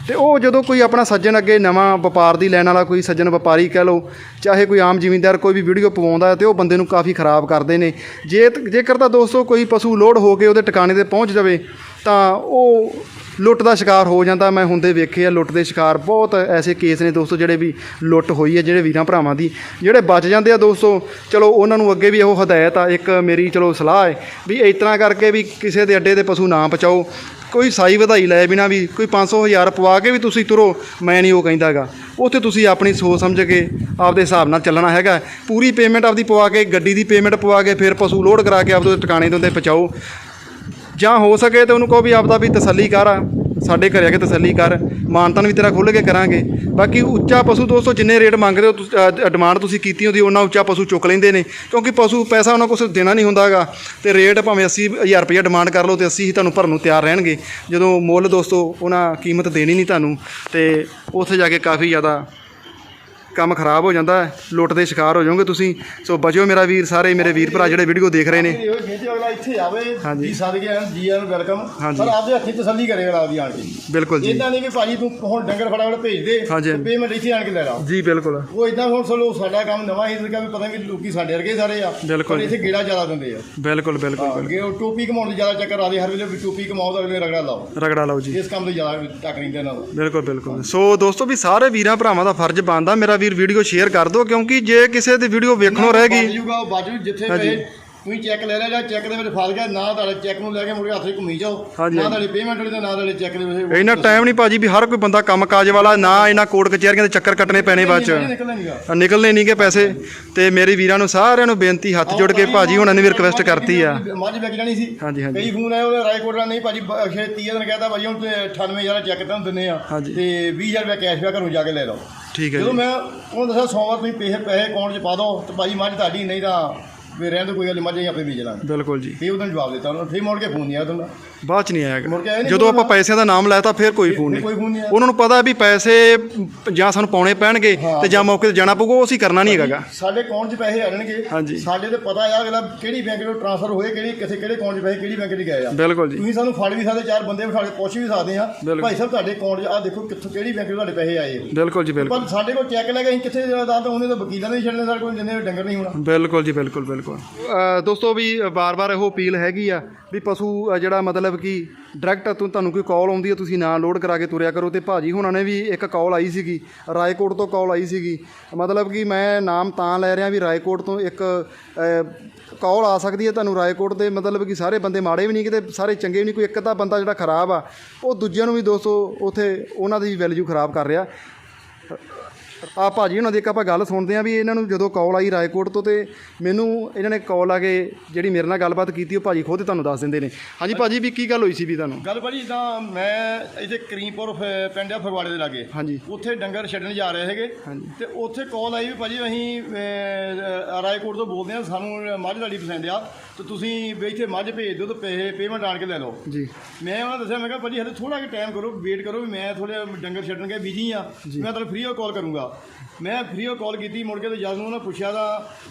ਤੇ ਉਹ ਜਦੋਂ ਕੋਈ ਆਪਣਾ ਸੱਜਣ ਅੱਗੇ ਨਵਾਂ ਵਪਾਰ ਦੀ ਲੈਣ ਵਾਲਾ ਕੋਈ ਸੱਜਣ ਵਪਾਰੀ ਕਹਿ ਲਓ, ਚਾਹੇ ਕੋਈ ਆਮ ਜ਼ਿਮੀਂਦਾਰ ਕੋਈ ਵੀ ਵੀਡੀਓ ਪਵਾਉਂਦਾ ਹੈ, ਤੇ ਉਹ ਬੰਦੇ ਨੂੰ ਕਾਫੀ ਖਰਾਬ ਕਰਦੇ ਨੇ। ਜੇ ਜੇਕਰ ਤਾਂ ਦੋਸਤੋ ਕੋਈ ਪਸ਼ੂ ਲੋਡ ਹੋ ਕੇ ਉਹਦੇ ਟਿਕਾਣੇ ਤੇ ਪਹੁੰਚ ਜਾਵੇ, ਤਾਂ ਉਹ ਲੁੱਟ ਦਾ ਸ਼ਿਕਾਰ ਹੋ ਜਾਂਦਾ। ਮੈਂ ਹੁੰਦੇ ਵੇਖੇ ਆ ਲੁੱਟ ਦੇ ਸ਼ਿਕਾਰ। ਬਹੁਤ ਐਸੇ ਕੇਸ ਨੇ ਦੋਸਤੋ ਜਿਹੜੇ ਵੀ ਲੁੱਟ ਹੋਈ ਹੈ, ਜਿਹੜੇ ਵੀਰਾਂ ਭਰਾਵਾਂ ਦੀ। ਜਿਹੜੇ ਬਚ ਜਾਂਦੇ ਆ ਦੋਸਤੋ, ਚਲੋ ਉਹਨਾਂ ਨੂੰ ਅੱਗੇ ਵੀ ਇਹੋ ਹਦਾਇਤ ਆ, ਇੱਕ ਮੇਰੀ ਚਲੋ ਸਲਾਹ ਹੈ ਵੀ ਇਸ ਤਰ੍ਹਾਂ ਕਰਕੇ ਵੀ ਕਿਸੇ ਦੇ ਅੱਡੇ ਦੇ ਪਸ਼ੂ ਨਾ ਪਚਾਓ। ਕੋਈ ਸਾਈ ਵਧਾਈ ਲੈ ਬਿਨਾ ਵੀ, ਕੋਈ 500 ਹਜ਼ਾਰ ਪਵਾ ਕੇ ਵੀ ਤੁਸੀਂ ਤੁਰੋ, ਮੈਂ ਨਹੀਂ ਉਹ ਕਹਿੰਦਾਗਾ ਉੱਥੇ ਤੁਸੀਂ ਆਪਣੀ ਸੋਚ ਸਮਝ ਕੇ ਆਪਦੇ ਹਿਸਾਬ ਨਾਲ ਚੱਲਣਾ ਹੈਗਾ। ਪੂਰੀ ਪੇਮੈਂਟ ਆਪਦੀ ਪਵਾ ਕੇ, ਗੱਡੀ ਦੀ ਪੇਮੈਂਟ ਪਵਾ ਕੇ, ਫਿਰ ਪਸ਼ੂ ਲੋਡ ਕਰਾ ਕੇ ਆਪਦੇ ਟਿਕਾਣੇ ਦੇ ਉੱਤੇ ਪਹੁੰਚਾਓ। ਜਾਂ ਹੋ ਸਕੇ ਤਾਂ ਉਹਨੂੰ ਕਹੋ ਵੀ ਆਪਦਾ ਵੀ ਤਸੱਲੀ ਕਰ ਆ, ਸਾਡੇ ਘਰੇ ਆ ਕੇ ਤਸੱਲੀ ਕਰ, ਮਾਨਤਾਨ ਵੀ ਤੇਰਾ ਖੁੱਲ੍ਹ ਕੇ ਕਰਾਂਗੇ। ਬਾਕੀ ਉੱਚਾ ਪਸ਼ੂ ਦੋਸਤੋ, ਜਿੰਨੇ ਰੇਟ ਮੰਗਦੇ ਹੋ ਤੁਸੀਂ ਡਿਮਾਂਡ ਤੁਸੀਂ ਕੀਤੀ ਹੁੰਦੀ, ਉਹਨਾਂ ਉੱਚਾ ਪਸ਼ੂ ਚੁੱਕ ਲੈਂਦੇ ਨੇ। ਕਿਉਂਕਿ ਪਸ਼ੂ ਪੈਸਾ ਉਹਨਾਂ ਕੋਲ ਸਿਰਫ ਦੇਣਾ ਨਹੀਂ ਹੁੰਦਾਗਾ। ਤੇ ਰੇਟ ਭਾਵੇਂ 80000 ਰੁਪਏ ਡਿਮਾਂਡ ਕਰ ਲਓ ਤੇ 80 ਹੀ ਤੁਹਾਨੂੰ ਭਰਨ ਨੂੰ ਤਿਆਰ ਰਹਿਣਗੇ। ਜਦੋਂ ਮੁੱਲ ਦੋਸਤੋ, ਉਹਨਾਂ ਕੀਮਤ ਦੇਣੀ ਨਹੀਂ ਤੁਹਾਨੂੰ। ਤੇ ਉੱਥੇ ਜਾ ਕੇ ਕਾਫੀ ਜ਼ਿਆਦਾ ਕੰਮ ਖਰਾਬ ਹੋ ਜਾਂਦਾ ਲੁੱਟ ਦੇ ਸ਼ਿਕਾਰ ਹੋ ਜਾਓਗੇ ਤੁਸੀਂ। ਸੋ ਬਚਿਓ ਮੇਰਾ ਵੀਰ ਸਾਰੇ ਮੇਰੇ ਵੀਰ ਭਰਾ ਜਿਹੜੇ ਵੀਡੀਓ ਦੇਖ ਰਹੇ ਨੇ। ਇਹ ਬੇਨਤੀ ਅਗਲਾ ਇੱਥੇ ਆਵੇ ਹਾਂਜੀ। ਜੀ ਸਦ ਗਿਆ ਜੀ ਆਨ ਵੈਲਕਮ ਹਾਂਜੀ। ਪਰ ਆਪਦੇ ਹੱਥੀਂ ਤਸੱਲੀ ਕਰੇ ਅਗਲਾ ਦੀ ਆਣ ਕੇ। ਬਿਲਕੁਲ ਜੀ। ਇਦਾਂ ਨਹੀਂ ਕਿ ਭਾਜੀ ਤੂੰ ਹੁਣ ਡੰਗਰ ਫਟਾਫਟ ਭੇਜ ਦੇ ਹਾਂਜੀ। ਪੇਮੈਂਟ ਇੱਥੇ ਆਣ ਕੇ ਲੈ ਲਾ। ਜੀ ਬਿਲਕੁਲ। ਉਹ ਇਦਾਂ ਹੁਣ ਚਲੋ ਸਾਡਾ ਕੰਮ ਨਵਾਂ ਹੀ ਸੀਗਾ ਵੀ ਪਤਾ ਨਹੀਂ ਲੋਕੀ ਸਾਡੇ ਵਰਗੇ ਸਾਰੇ ਆ ਬਿਲਕੁਲ ਪਰ ਇੱਥੇ ਗੇੜਾ ਜ਼ਿਆਦਾ ਦਿੰਦੇ ਆ। ਬਿਲਕੁਲ ਬਿਲਕੁਲ ਅੱਗੇ ਉਹ ਟੋਪੀ ਕਮਾਉਣ ਦੀ ਜ਼ਿਆਦਾ ਚੱਕਰ ਆਦੇ ਹਰ ਵੇਲੇ ਵੀ ਟੋਪੀ ਕਮਾਓ ਤਾਂ ਅਗਲੇ ਰਗੜਾ ਲਾਓ। ਰਗੜਾ ਲਓ ਜੀ। ਇਸ ਕੰਮ ਤੋਂ ਜ਼ਿਆਦਾ ਟੱਕ ਨਹੀਂ ਦੇਣਾ। ਬਿਲਕੁਲ ਬਿਲਕੁਲ। ਸੋ ਦੋਸਤੋ ਵੀ ਸਾਰੇ ਵੀਰਾਂ ਭਰਾਵਾਂ ਦਾ ਫਰਜ਼ ਬਣਦਾ ਮੇਰਾ ਵੀਰ ਵੀਡੀਓ ਸ਼ੇਅਰ ਕਰ ਦਿਓ ਕਿਉਂਕਿ ਜੇ ਕਿਸੇ ਦੀ ਵੀਡੀਓ ਵੇਖਣੋਂ ਰਹਿ ਗਈ ਜੂਗਾ ਉਹ ਬਾਜੂ ਜਿੱਥੇ ਹਾਂਜੀ। ਪਏ ਤੁਸੀਂ ਚੈੱਕ ਲੈ ਲਿਆ ਜਾਂ ਚੈੱਕ ਦੇ ਵਿੱਚ ਫਸ ਗਿਆ ਨਾ ਤੁਹਾਡੇ ਚੈੱਕ ਨੂੰ ਲੈ ਕੇ ਮੁੜ ਕੇ ਹੱਥ ਘੁੰਮੀ ਜਾਓ ਨਾ। ਤੁਹਾਡੀ ਪੇਮੈਂਟ ਵਾਲੀ ਤੇ ਨਾ ਤੁਹਾਡੇ ਚੈੱਕ ਦੇ ਵਿੱਚ ਇੰਨਾ ਟਾਈਮ ਨਹੀਂ ਭਾਜੀ ਵੀ ਹਰ ਕੋਈ ਬੰਦਾ ਕੰਮ ਕਾਜ ਵਾਲਾ ਨਾ ਇਹਨਾਂ ਕੋਰਟ ਕਚਹਿਰੀਆਂ ਦੇ ਚੱਕਰ ਕੱਟਣੇ ਪੈਣੇ ਬਾਅਦ ਚ ਨਿਕਲਨੇ ਨਹੀਂਗੇ ਪੈਸੇ ਤੇ ਮੇਰੇ ਵੀਰਾਂ ਨੂੰ ਸਾਰਿਆਂ ਨੂੰ ਬੇਨਤੀ ਹੱਥ ਜੋੜ ਕੇ ਭਾਜੀ ਹੁਣਾਂ ਨੇ ਵੀ ਰਿਕਵੈਸਟ ਕਰਤੀ ਆ ਮੱਝ ਵਿਕ ਜਾਣੀ ਸੀ ਹਾਂਜੀ, ਹਾਂਜੀ। ਕਈ ਫੋਨ ਆਏ ਉਹਦੇ ਰਾਏਕੋਟ ਦਾ ਨਹੀਂ ਭਾਜੀ ਅਖੇ 30 ਦਿਨ ਕਹਿੰਦਾ ਭਾਜੀ ਹੁਣ ਤੇ 98000 ਚੈੱਕ ਤੁਹਾਨੂੰ ਦਿੰਨੇ ਆ। ਤੇ 20000 ਰੁਪਏ ਕੈਸ਼ ਘਰੋਂ ਜਾ ਕੇ ਲੈ ਲਓ ਠੀਕ ਹੈ ਜਦੋਂ ਜੀ। ਮੈਂ ਉਹਨੂੰ ਦੱਸਿਆ ਸੋਮਵਾਰ ਤੁਸੀਂ ਪੈਸੇ ਪੈਸੇ ਅਕਾਊਂਟ 'ਚ ਪਾ ਦਿਓ ਤੇ ਭਾਜੀ ਮੱਝ ਤੁਹਾਡੀ ਨਹੀਂ ਤਾਂ ਵੀ ਰਹਿਣ ਕੋਈ ਗੱਲ ਨੀ, ਮੱਝ ਅਸੀਂ ਆਪੇ ਬੀਜ ਲਾਂਗੇ। ਬਿਲਕੁਲ ਜੀ। ਫਿਰ ਉਹਨੂੰ ਜਵਾਬ ਦਿੱਤਾ ਉਹਨੂੰ ਫਿਰ ਮੁੜ ਕੇ ਫੋਨ ਨਹੀਂ ਆਇਆ ਤੁਹਾਨੂੰ। ਬਾਅਦ ਚ ਨਹੀਂ ਆਇਆ ਮੁੜ ਕੇ ਆਇਆ ਹੈਗਾ। ਨੀ ਜਦੋਂ ਆਪਾਂ? ਪੈਸਿਆਂ ਦਾ ਨਾਮ ਲਾਇਆ ਤਾਂ ਫਿਰ ਕੋਈ ਫੋਨ ਕੋਈ ਫੋਨ ਨਹੀਂ ਆਇਆ। ਉਹਨਾਂ ਨੂੰ ਪਤਾ ਵੀ ਪੈਸੇ ਜਾਂ ਸਾਨੂੰ ਪਾਉਣੇ ਪੈਣਗੇ। ਤੇ ਜਾਂ ਮੌਕੇ ਤੇ ਜਾਣਾ ਪਊਗਾ ਉਹ ਅਸੀਂ ਕਰਨਾ ਨਹੀਂ ਹੈਗਾ ਸਾਡੇ ਅਕਾਊਂਟ 'ਚ ਪੈਸੇ ਆ ਜਾਣਗੇ ਹਾਂਜੀ। ਸਾਡੇ ਤੇ ਪਤਾ ਆ ਅਗਲਾ ਕਿਹੜੀ ਬੈਂਕ ਤੋਂ ਟ੍ਰਾਂਸਫਰ ਹੋਏ ਕਿਹੜੀ ਕਿੱਥੇ ਕਿਹੜੇ ਅਕਾਊਂਟ 'ਚ ਪੈਸੇ ਕਿਹੜੀ ਬੈਂਕ 'ਚ ਗਏ ਆ ਬਿਲਕੁਲ ਜੀ ਤੁਸੀਂ ਸਾਨੂੰ ਫੜ ਵੀ ਸਕਦੇ ਚਾਰ ਬੰਦੇ ਬਿਠਾ ਕੇ ਪੁੱਛ ਵੀ ਸਕਦੇ ਆ ਬਿਲਕੁਲ। ਭਾਈ ਸਾਹਿਬ ਤੁਹਾਡੇ ਅਕਾਊਂਟ 'ਚ ਆ ਦੇਖੋ ਕਿੱਥੋਂ ਕਿਹੜੀ ਬੈਂਕ 'ਚ ਤੁਹਾਡੇ ਪੈਸੇ ਆਏ ਆ। ਬਿਲਕੁਲ ਜੀ ਬਿਲਕੁਲ ਪਰ ਸਾਡੇ ਕੋਲ ਚੈੱਕ ਲੈ ਕੇ ਅਸੀਂ ਕਿੱਥੇ ਦਾ ਤਾਂ ਉਹਨੇ ਤਾਂ ਵਕੀਲਾਂ ਦੇ ਛੱਡਣੇ ਸਾਡੇ ਕੋਲ ਜਿੰਨੇ ਡੰਗਰ ਨਹੀਂ ਹੋਣਾ ਬਿਲਕੁਲ ਜੀ ਬਿਲਕੁਲ ਬਿਲਕੁਲ ਦੋਸਤੋ ਵੀ ਬਾਰ-ਬਾਰ ਇਹੋ ਅਪੀਲ ਹੈਗੀ ਆ ਵੀ ਪਸ਼ੂ ਅ, ਜਿਹੜਾ ਮਤਲਬ ਮਤਲਬ ਕਿ ਡਾਇਰੈਕਟ ਤੁ- ਤੁਹਾਨੂੰ ਕੋਈ ਕਾਲ ਆਉਂਦੀ ਹੈ ਤੁਸੀਂ ਨਾ ਲੋਡ ਕਰਾ ਕੇ ਤੁਰਿਆ ਕਰੋ ਤੇ ਭਾਜੀ ਹੁਣਾਂ ਨੇ ਵੀ ਇੱਕ ਕਾਲ ਆਈ ਸੀਗੀ, ਰਾਏਕੋਟ ਤੋਂ ਕਾਲ ਆਈ ਸੀਗੀ। ਮਤਲਬ ਕਿ ਮੈਂ ਨਾਮ ਤਾਂ ਲੈ ਰਿਹਾ ਵੀ ਰਾਏਕੋਟ ਤੋਂ ਇੱਕ ਕਾਲ ਆ ਸਕਦੀ ਹੈ ਤੁਹਾਨੂੰ ਰਾਏਕੋਟ ਦੇ, ਮਤਲਬ ਕਿ ਸਾਰੇ ਬੰਦੇ ਮਾੜੇ ਵੀ ਨਹੀਂ ਕਿਤੇ, ਸਾਰੇ ਚੰਗੇ ਵੀ ਨਹੀਂ, ਕੋਈ ਇੱਕ ਤਾਂ ਬੰਦਾ ਜਿਹੜਾ ਖਰਾਬ ਆ, ਉਹ ਦੂਜਿਆਂ ਨੂੰ ਵੀ ਦੋਸਤੋ, ਉਥੇ ਉਹਨਾਂ ਦੀ ਵੈਲਿਊ ਖਰਾਬ ਕਰ ਰਿਹਾ। ਆ ਭਾਜੀ ਉਹਨਾਂ ਦੀ ਇੱਕ ਆਪਾਂ ਗੱਲ ਸੁਣਦੇ ਆ ਵੀ ਇਹਨਾਂ ਨੂੰ ਜਦੋਂ ਕਾਲ ਆਈ ਰਾਏਕੋਟ ਤੋਂ ਤੇ ਮੈਨੂੰ ਇਹਨਾਂ ਨੇ ਕਾਲ ਆ ਕੇ ਜਿਹੜੀ ਮੇਰੇ ਨਾਲ ਗੱਲਬਾਤ ਕੀਤੀ ਉਹ ਭਾਜੀ ਖੁਦ ਤੁਹਾਨੂੰ ਦੱਸ ਦਿੰਦੇ ਨੇ। ਹਾਂਜੀ ਭਾਜੀ ਵੀ ਕੀ ਗੱਲ ਹੋਈ ਸੀ ਵੀ ਤੁਹਾਨੂੰ? ਗੱਲ ਭਾਜੀ ਤਾਂ ਮੈਂ ਇੱਥੇ ਕਰੀਮਪੁਰ ਪਿੰਡ ਆ ਫਗਵਾੜੇ ਦੇ ਲਾਗੇ। ਹਾਂਜੀ। ਉੱਥੇ ਡੰਗਰ ਛੱਡਣ ਜਾ ਰਹੇ ਹੈਗੇ ਹਾਂਜੀ। ਤੇ ਉੱਥੇ ਕਾਲ ਆਈ ਵੀ ਭਾਜੀ ਅਸੀਂ ਰਾਏਕੋਟ ਤੋਂ ਬੋਲਦੇ ਆ ਸਾਨੂੰ ਮੱਝ ਤੁਹਾਡੀ ਪਸੰਦ ਆ। ਤੇ ਤੁਸੀਂ ਵੀ ਇੱਥੇ ਮੱਝ ਭੇਜ ਦਿਓ ਤੇ ਪੈਸੇ ਪੇਮੈਂਟ ਆਣ ਕੇ ਲੈ ਲਓ। ਜੀ। ਮੈਂ ਉਹਨਾਂ ਨੂੰ ਦੱਸਿਆ ਮੈਂ ਕਿਹਾ ਭਾਜੀ ਹਲੇ ਥੋੜਾ ਜਿਹਾ ਟਾਈਮ ਕਰੋ ਵੇਟ ਕਰੋ ਵੀ ਮੈਂ ਥੋੜੇ ਡੰਗਰ ਛੱਡਣ ਗਿਆ ਬਿਜ਼ੀ ਆ। ਮੈਂ ਤੁਹਾਨੂੰ ਫ੍ਰੀ ਹੋ ਕਾਲ ਕਰੂੰਗਾ। ਮੈਂ ਫ੍ਰੀ ਹੋ ਕਾਲ ਕੀਤੀ ਮੁੜ ਕੇ ਤੇ ਜਦ ਨੂੰ ਉਹਨਾਂ ਪੁੱਛਿਆ ਤਾਂ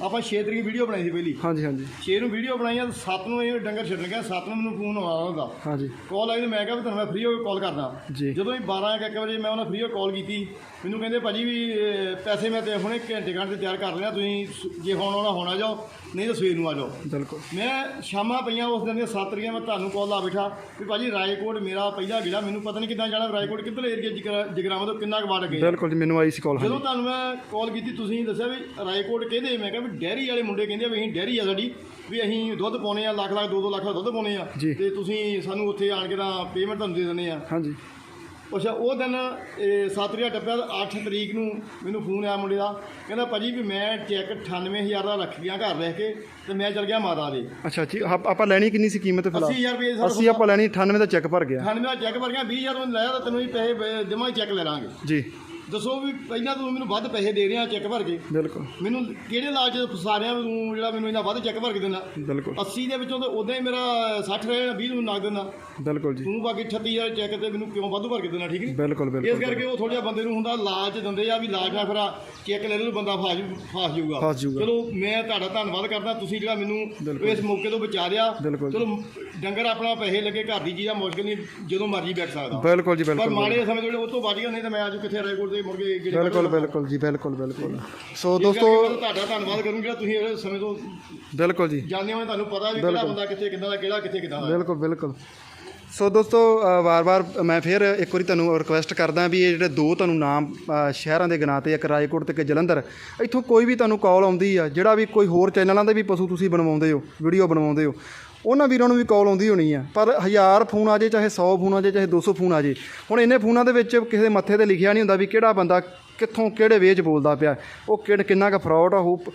ਆਪਾਂ 6 ਤਰੀਕ ਵੀਡੀਓ ਬਣਾਈ ਸੀ ਪਹਿਲੀ। ਹਾਂਜੀ ਹਾਂਜੀ। 6 ਨੂੰ ਵੀਡੀਓ ਬਣਾਈ ਆ 7 ਨੂੰ ਇਹ ਡੰਗਰ ਛੱਡਣ ਗਿਆ 7 ਨੂੰ ਮੈਨੂੰ ਫੋਨ ਆਇਆ ਉਹਦਾ। ਹਾਂਜੀ। ਕਾਲ ਆਈ ਤੇ ਮੈਂ ਕਿਹਾ ਵੀ ਤੁਹਾਨੂੰ ਮੈਂ ਫ੍ਰੀ ਹੋ ਕਾਲ ਕਰਦਾ। ਜੀ। ਜਦੋਂ ਹੀ 12 ਇੱਕ ਵਜੇ ਮੈਂ ਉਹਨਾਂ ਫ੍ਰੀ ਹੋ ਕਾਲ ਕੀਤੀ ਮੈਨੂੰ ਕਹਿੰਦੇ ਭਾਜੀ ਵੀ ਪੈਸੇ ਮੈਂ ਤੇ ਹੁਣੇ ਘੰਟੇ ਘੰਟੇ ਤਿਆਰ ਕਰ ਲਿਆ ਤੁਸੀਂ ਜੇ ਹੁਣ ਆਉਣਾ ਹੋਣਾ ਜਾਓ। ਨਹੀਂ ਤਾਂ ਸਵੇਰ ਨੂੰ ਆ ਜਾਓ। ਬਿਲਕੁਲ। ਮੈਂ ਸ਼ਾਮਾਂ ਪਈਆਂ ਉਸ ਦਿਨ ਦੀਆਂ 7 ਤਰੀਕਾਂ ਮੈਂ ਤੁਹਾਨੂੰ ਕਾਲ ਲਾ ਬੈਠਾ ਵੀ ਭਾਜੀ ਰਾਏਕੋਟ ਮੇਰਾ ਪਹਿਲਾ ਗਿਲਾ ਮੈਨੂੰ ਪਤਾ ਨਹੀਂ ਕਿੱਦਾਂ ਜਾਣਾ ਰਾਏਕੋਟ ਕਿੱਧਰ ਏਰੀਆ ਜਗਰਾਵਾਂ ਤੋਂ ਕਿੰਨਾ ਕੁ ਵਾਟ ਗਏ ਬਿਲਕੁਲ ਜੀ ਮੈਨੂੰ ਆਈ ਸੀ ਕਾਲ ਜਦੋਂ ਤੁਹਾਨੂੰ ਮੈਂ ਕਾਲ ਕੀਤੀ ਤੁਸੀਂ ਦੱਸਿਆ ਵੀ ਰਾਏਕੋਟ ਕਿਹਦੇ ਮੈਂ ਕਿਹਾ ਵੀ ਡੈਰੀ ਵਾਲੇ ਮੁੰਡੇ ਕਹਿੰਦੇ ਵੀ ਅਸੀਂ ਡੈਰੀ ਆ ਸਾਡੀ ਵੀ ਅਸੀਂ ਦੁੱਧ ਪਾਉਣੇ ਆ ਲੱਖ ਲੱਖ ਦੋ ਦੋ ਲੱਖ ਦਾ ਦੁੱਧ ਪਾਉਣੇ ਆ। ਤੇ ਤੁਸੀਂ ਸਾਨੂੰ ਉੱਥੇ ਆਣ ਕੇ ਤਾਂ ਪੇਮੈਂਟ ਤੁਹਾਨੂੰ ਦੇ ਦਿੰਦੇ ਆ। ਹਾਂਜੀ। ਅੱਛਾ ਉਹ ਦਿਨ ਇਹ ਸੱਤ ਤਰੀਕ ਟੱਪਿਆ ਤੇ 8 ਤਰੀਕ ਨੂੰ ਮੈਨੂੰ ਫੋਨ ਆਇਆ ਮੁੰਡੇ ਦਾ। ਕਹਿੰਦਾ ਭਾਜੀ ਵੀ ਮੈਂ ਚੈੱਕ 98000 ਦਾ ਰੱਖ ਗਿਆ ਘਰ ਰਹਿ ਕੇ ਤੇ ਮੈਂ ਚਲ ਗਿਆ ਮਾਤਾ ਦੇ। ਅੱਛਾ ਜੀ ਆਪ- ਆਪਾਂ ਲੈਣੀ ਕਿੰਨੀ ਸੀ ਕੀਮਤ ਫਿਲਹਾਲ? 80000 ਰੁਪਏ ਸਰ ਅਸੀਂ ਆਪਾਂ ਲੈਣੀ 98 ਦਾ ਚੈੱਕ ਭਰ ਗਿਆ। 98 ਦਾ ਚੈੱਕ ਭਰ ਗਿਆ 20000 ਉਹਨੇ ਲਾਇਆ ਤਾਂ ਤੈਨੂੰ ਵੀ ਪੈਸੇ ਦੇਵਾਂਗੇ ਚੈੱਕ ਲੈ ਲਾਂਗੇ। ਜੀ। ਦੱਸੋ ਵੀ ਪਹਿਲਾਂ ਤੂੰ ਮੈਨੂੰ ਵੱਧ ਪੈਸੇ ਦੇ ਰਿਹਾ ਚੈੱਕ ਭਰ ਕੇ। ਬਿਲਕੁਲ। ਮੈਨੂੰ ਕਿਹੜੇ ਲਾਜ ਫਸਾ ਰਿਹਾ ਵੀ ਤੂੰ ਜਿਹੜਾ ਮੈਨੂੰ ਇਹਨਾਂ ਵੱਧ ਚੈੱਕ ਭਰ ਕੇ ਦਿੰਦਾ? ਬਿਲਕੁਲ। 80 ਦੇ ਵਿੱਚੋਂ ਤਾਂ ਉਦਾਂ ਹੀ ਮੇਰਾ 60 ਰਹਿ ਜਾਣਾ 20 ਨੂੰ ਨਗ ਦਿੰਦਾ। ਬਿਲਕੁਲ ਜੀ। ਤੂੰ ਬਾਕੀ 38000 ਚੈੱਕ ਤੇ ਮੈਨੂੰ ਕਿਉਂ ਵਾਧੂ ਭਰ ਕੇ ਦੇਣਾ ਠੀਕ ਨਹੀਂ ਬਿਲਕੁਲ ਇਸ ਬਿਲਕੁਲ। ਕਰਕੇ ਉਹ ਥੋੜਾ ਜਿਹਾ ਬੰਦੇ ਨੂੰ ਹੁੰਦਾ ਲਾਲਚ ਦਿੰਦੇ ਆ ਵੀ ਲਾਲਚ ਨਾਲ ਫਿਰ ਚੈੱਕ ਲੈ ਲਓ ਬੰਦਾ ਫਾਸ ਫਾਸ ਜਾਊਗਾ ਫਸ ਜਾਊਗਾ। ਚਲੋ ਮੈਂ ਤੁਹਾਡਾ ਧੰਨਵਾਦ ਕਰਦਾ ਤੁਸੀਂ ਜਿਹੜਾ ਮੈਨੂੰ ਇਸ ਮੌਕੇ ਤੋਂ ਬਚਾ ਲਿਆ। ਚਲੋ ਡੰਗਰ ਆਪਣਾ ਪੈਸੇ ਲੱਗੇ ਘਰ ਦੀ ਚੀਜ਼ ਆ ਮੁਸ਼ਕਿਲ ਨਹੀਂ ਜਦੋਂ ਮਰਜ਼ੀ ਬੈਠ ਸਕਦਾ। ਬਿਲਕੁਲ ਜੀ ਪਰ ਬਿਲਕੁਲ ਮਾੜੇ ਸਮੇਂ ਜਿਹੜੇ ਉਹ ਤੋਂ ਬਚ ਗਿਆ ਨਹੀਂ ਤਾਂ ਮੈਂ ਅੱਜ ਕਿੱਥੇ ਰੇਕੋਰਡ ਦੇ ਮੁੜ ਕੇ ਗੇੜੇ ਬਿਲਕੁਲ ਬਿਲਕੁਲ ਜੀ ਬਿਲਕੁਲ ਬਿਲਕੁਲ। ਸੋ ਦੋਸਤੋ ਤੁਹਾਡਾ ਧੰਨਵਾਦ ਕਰੂੰ ਜਿਹੜਾ ਤੁਸੀਂ ਇਹ ਸਮੇਂ ਤੋਂ ਬਿਲਕੁਲ ਜੀ। ਜਾਣਦੇ ਹੋ ਤੁਹਾਨੂੰ ਪਤਾ ਵੀ ਕਿਹੜਾ ਬੰਦਾ ਕਿੱਥੇ ਕਿੱਦਾਂ ਦਾ ਕਿਹੜਾ ਕਿੱਥੇ ਕਿੱਦਾਂ ਦਾ। ਬਿਲਕੁਲ ਬਿਲਕੁਲ। ਸੋ ਦੋਸਤੋ ਵਾਰ-ਵਾਰ ਮੈਂ ਫਿਰ ਇੱਕ ਵਾਰੀ ਤੁਹਾਨੂੰ ਰਿਕੁਐਸਟ ਕਰਦਾ ਵੀ ਇਹ ਜਿਹੜੇ ਦੋ ਤੁਹਾਨੂੰ ਨਾਮ ਸ਼ਹਿਰਾਂ ਦੇ ਗਿਣਾ ਤੇ ਇੱਕ ਰਾਏਕੋਟ ਤੇ ਇੱਕ ਜਲੰਧਰ ਇੱਥੋਂ ਕੋਈ ਵੀ ਤੁਹਾਨੂੰ ਕਾਲ ਆਉਂਦੀ ਆ ਜਿਹੜਾ ਵੀ ਕੋਈ ਹੋਰ ਚੈਨਲਾਂ ਦੇ ਵੀ ਪਸ਼ੂ ਤੁਸੀਂ ਬਣਵਾਉਂਦੇ ਹੋ ਵੀਡੀਓ ਬਣਵਾਉਂਦੇ ਹੋ ਉਹਨਾਂ ਵੀਰਾਂ ਨੂੰ ਵੀ ਕਾਲ ਆਉਂਦੀ ਹੋਣੀ ਆ। ਪਰ ਹਜ਼ਾਰ ਫੋਨ ਆ ਜੇ, ਚਾਹੇ 100 ਫੋਨ ਆ ਜੇ, ਚਾਹੇ 200 ਫੋਨ ਆ ਜੇ। ਹੁਣ ਇਹਨੇ ਫੋਨਾਂ ਦੇ ਵਿੱਚ ਕਿਸੇ ਦੇ ਮੱਥੇ ਤੇ ਲਿਖਿਆ ਨਹੀਂ ਹੁੰਦਾ ਵੀ ਕਿਹੜਾ ਬੰਦਾ ਕਿੱਥੋਂ ਕਿਹੜੇ ਵੇਜ ਬੋਲਦਾ ਪਿਆ? ਉਹ ਕਿਹੜ ਕਿੰਨਾ ਕੁ ਫਰਾਡ ਆ ਪ-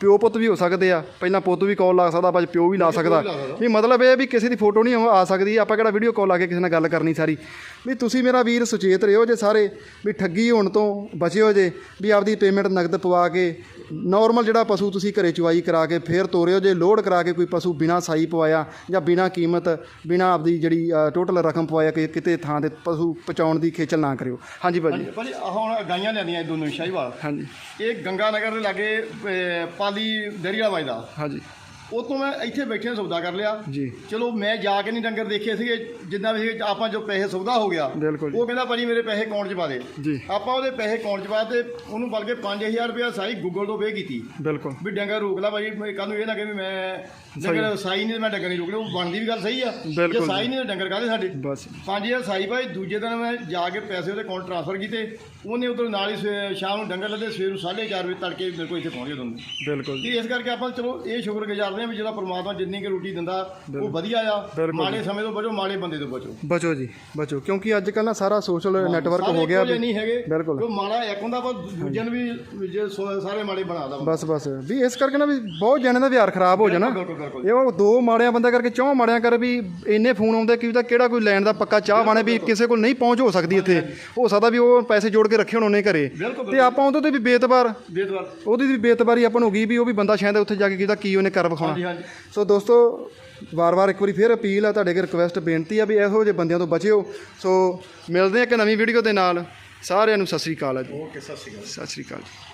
ਪਿਓ ਪੁੱਤ ਵੀ ਹੋ ਸਕਦੇ ਆ। ਪਹਿਲਾਂ ਪੁੱਤ ਵੀ ਕਾਲ ਲਾ ਸਕਦਾ ਬਾਅਦ ਪਿਓ ਵੀ ਲਾ ਸਕਦਾ। ਵੀ ਮਤਲਬ ਇਹ ਹੈ ਵੀ ਕਿਸੇ ਦੀ ਫੋਟੋ ਨਹੀਂ ਆ ਸਕਦੀ ਆਪਾਂ ਕਿਹੜਾ ਵੀਡੀਓ ਕਾਲ ਲਾ ਕੇ ਕਿਸੇ ਨਾਲ ਗੱਲ ਕਰਨੀ ਸਾਰੀ। ਵੀ ਤੁਸੀਂ ਮੇਰਾ ਵੀਰ ਸੁਚੇਤ ਰਹੋ ਜੇ ਸਾਰੇ ਵੀ ਠੱਗੀ ਹੋਣ ਤੋਂ ਬਚਿਓ ਜੇ ਵੀ ਆਪਦੀ ਪੇਮੈਂਟ ਨਗਦ ਪਵਾ ਕੇ ਨਾਰਮਲ ਜਿਹੜਾ ਪਸ਼ੂ ਤੁਸੀਂ ਘਰੇ ਚੁਆਈ ਕਰਾ ਕੇ ਫੇਰ ਤੋਰਿਓ ਜੇ ਲੋਡ ਕਰਾ ਕੇ ਕੋਈ ਪਸ਼ੂ ਬਿਨਾ ਸਾਈ ਪਵਾਇਆ ਜਾਂ ਬਿਨਾ ਕੀਮਤ ਬਿਨਾ ਆਪਦੀ ਜਿਹੜੀ ਟੋਟਲ ਰਕਮ ਪਵਾਇਆ ਕਿ ਕਿਤੇ ਥਾਂ ਤੇ ਪਸ਼ੂ ਪਹੁੰਚਾਉਣ ਦੀ ਖੇਚਲ ਨਾ ਕਰਿਓ। ਹਾਂਜੀ ਭਾਜੀ। ਭਾਜੀ ਹੁਣ ਗਾਈਆਂ ਲਿਆਂਦੀਆਂ ਇਹ ਦੋਨੋਂ ਸ਼ਾਹੀਵਾਲ ਹਾਂਜੀ। ਇਹ ਗੰਗਾ ਨਗਰ ਦੇ ਲਾਗੇ ਅਹ, ਪਾਲੀ ਵਾਲਾ ਵੱਜਦਾ ਹਾਂਜੀ। ਉਹ ਤੋਂ ਮੈਂ ਇੱਥੇ ਬੈਠੇ ਸੌਦਾ ਕਰ ਲਿਆ। ਜੀ। ਚਲੋ ਮੈਂ ਜਾ ਕੇ ਨਹੀਂ ਡੰਗਰ ਦੇਖੇ ਸੀਗੇ ਜਿੱਦਾਂ ਵੀ ਸੀਗੇ, ਆਪਾਂ ਜੋ ਪੈਸੇ ਸੌਦਾ ਹੋ ਗਿਆ ਬਿਲਕੁਲ ਜੀ। ਉਹ ਕਹਿੰਦਾ ਭਾਜੀ ਮੇਰੇ ਪੈਸੇ ਅਕਾਊਂਟ 'ਚ ਪਾ ਦੇ। ਜੀ। ਆਪਾਂ ਉਹਦੇ ਪੈਸੇ ਅਕਾਊਂਟ 'ਚ ਪਾ ਤੇ ਉਹਨੂੰ ਬਲਕਿ 5000 ਰੁਪਇਆ ਸਾਈ ਗੂਗਲ ਤੋਂ ਪੇ ਕੀਤੀ। ਬਿਲਕੁਲ। ਵੀ ਡੰਗਰ ਰੋਕ ਲਾ ਭਾਜੀ ਕੱਲ ਨੂੰ ਇਹ ਨਾ ਕਿ ਵੀ ਮੈਂ ਡੰਗਰ ਸਾਈ ਨਹੀਂ ਤੇ ਮੈਂ ਡੰਗਰ ਨਹੀਂ ਰੋਕਣਾ ਉਹ ਬਣਦੀ ਵੀ ਗੱਲ ਸਹੀ ਆ। ਬਿਲਕੁਲ ਜੇ। ਸਾਈ ਨਹੀਂ ਤੇ ਡੰਗਰ ਕਾਹਦੇ ਸਾਡੇ? ਬਸ। 5000 ਸਾਈ ਭਾਈ ਦੂਜੇ ਦਿਨ ਮੈਂ ਜਾ ਕੇ ਪੈਸੇ ਉਹਦੇ ਅਕਾਊਂਟ ਟ੍ਰਾਂਸਫਰ ਕੀਤੇ। ਉਹਨੇ ਉਧਰ ਨਾਲ ਹੀ ਸਵੇ- ਸ਼ਾਮ ਨੂੰ ਡੰਗਰ ਲੱਦੇ ਸਵੇਰ ਨੂੰ 4:30 ਵਜੇ ਤੜਕੇ ਮੇਰੇ ਕੋਲ ਇੱਥੇ ਪਹੁੰਚ ਗਏ ਦੋਨੋਂ। ਬਿਲਕੁਲ ਤੇ ਇਸ ਕਰਕੇ ਆਪਾਂ ਚਲੋ ਇਹ ਸ਼ੁਕਰ ਗੁਜ਼ਾਰਦੇ ਹਾਂ ਵੀ ਜਿਹੜਾ ਪ੍ਰਮਾਤਮਾ ਜਿੰਨੀ ਕਿ ਰੋਟੀ ਦਿੰਦਾ ਉਹ ਵਧੀਆ ਆ। ਬਿਲਕੁਲ। ਮਾੜੇ ਸਮੇਂ ਤੋਂ ਬਚੋ ਮਾੜੇ ਬੰਦੇ ਤੋਂ ਬਚੋ। ਬਚੋ ਜੀ ਬਚੋ। ਕਿਉਂਕਿ ਅੱਜ ਕੱਲ੍ਹ ਨਾ ਸਾਰਾ ਸੋਸ਼ਲ ਨੈਟਵਰਕ ਸਾਰੇ ਹੋ ਗਿਆ ਇੱਕੋ ਜਿਹੇ ਨਹੀਂ ਹੈਗੇ। ਬਿਲਕੁਲ। ਕੋਈ ਮਾੜਾ ਇੱਕ ਹੁੰਦਾ ਪਰ ਦੂਜੇ ਨੂੰ ਵੀ ਵੀ ਜੇ ਸੋ- ਸਾਰੇ ਮਾੜੇ ਬਣਾਦਾ ਬਸ ਬਸ। ਵੀ ਇਸ ਕਰਕੇ ਨਾ ਵੀ ਬਹੁਤ ਜਣੇ ਦਾ ਵਿਹਾਰ ਖਰਾਬ ਹੋ ਜਾਣਾ। ਬਿਲਕੁਲ। ਬਿਲਕੁਲ ਇਹ ਉਹ ਦੋ ਮਾੜਿਆਂ ਬੰਦਾ ਕਰਕੇ ਚੌਂ ਮਾੜਿਆਂ ਕਰ ਵੀ ਇੰਨੇ ਫੋਨ ਆਉਂਦੇ ਕਿ ਉਹਦਾ ਕਿਹੜਾ ਕੋਈ ਲੈਣ ਦਾ ਪੱਕਾ ਚਾਹ ਬਾਣੇ ਵੀ ਕਿਸੇ ਕੋਲ ਨਹੀਂ ਪਹੁੰਚ ਹੋ ਸਕਦੀ ਇੱਥੇ। ਹੋ ਸਕਦਾ ਵੀ ਉਹ ਪੈਸੇ ਜੋੜ ਕੇ ਰੱਖੇ ਹੋਣ ਉਹਨੇ ਘਰੇ। ਤੇ ਆਪਾਂ ਉਹਦੇ ਤੇ ਵੀ ਬੇਤਬਾਰ ਬੇਦਵਾਰ ਉਹਦੀ ਵੀ ਬੇਤਬਾਰੀ ਆਪਾਂ ਨੂੰ ਹੋ ਗਈ ਵੀ ਉਹ ਵੀ ਬੰਦਾ ਸ਼ਾਇਦ ਉੱਥੇ ਜਾ ਕੇ ਕਿਹਦਾ ਕੀ ਉਹਨੇ ਕਰ ਵਿਖਾਉਣਾ। ਸੋ ਦੋਸਤੋ ਵਾਰ-ਵਾਰ ਇੱਕ ਵਾਰੀ ਫੇਰ ਅਪੀਲ ਆ ਤੁਹਾਡੇ ਅੱਗੇ ਰਿਕੁਐਸਟ ਬੇਨਤੀ ਆ ਵੀ ਇਹੋ ਜਿਹੇ ਬੰਦਿਆਂ ਤੋਂ ਬਚਿਓ। ਸੋ ਮਿਲਦੇ ਆ ਇੱਕ ਨਵੀਂ ਵੀਡੀਓ ਦੇ ਨਾਲ। ਸਾਰਿਆਂ ਨੂੰ ਸਤਿ ਸ੍ਰੀ ਅਕਾਲ ਜੀ। ਓਕੇ ਸਤਿ ਸ਼੍ਰੀ ਅਕਾਲ ਸਤਿ ਸ੍ਰੀ ਅਕਾਲ ਜੀ।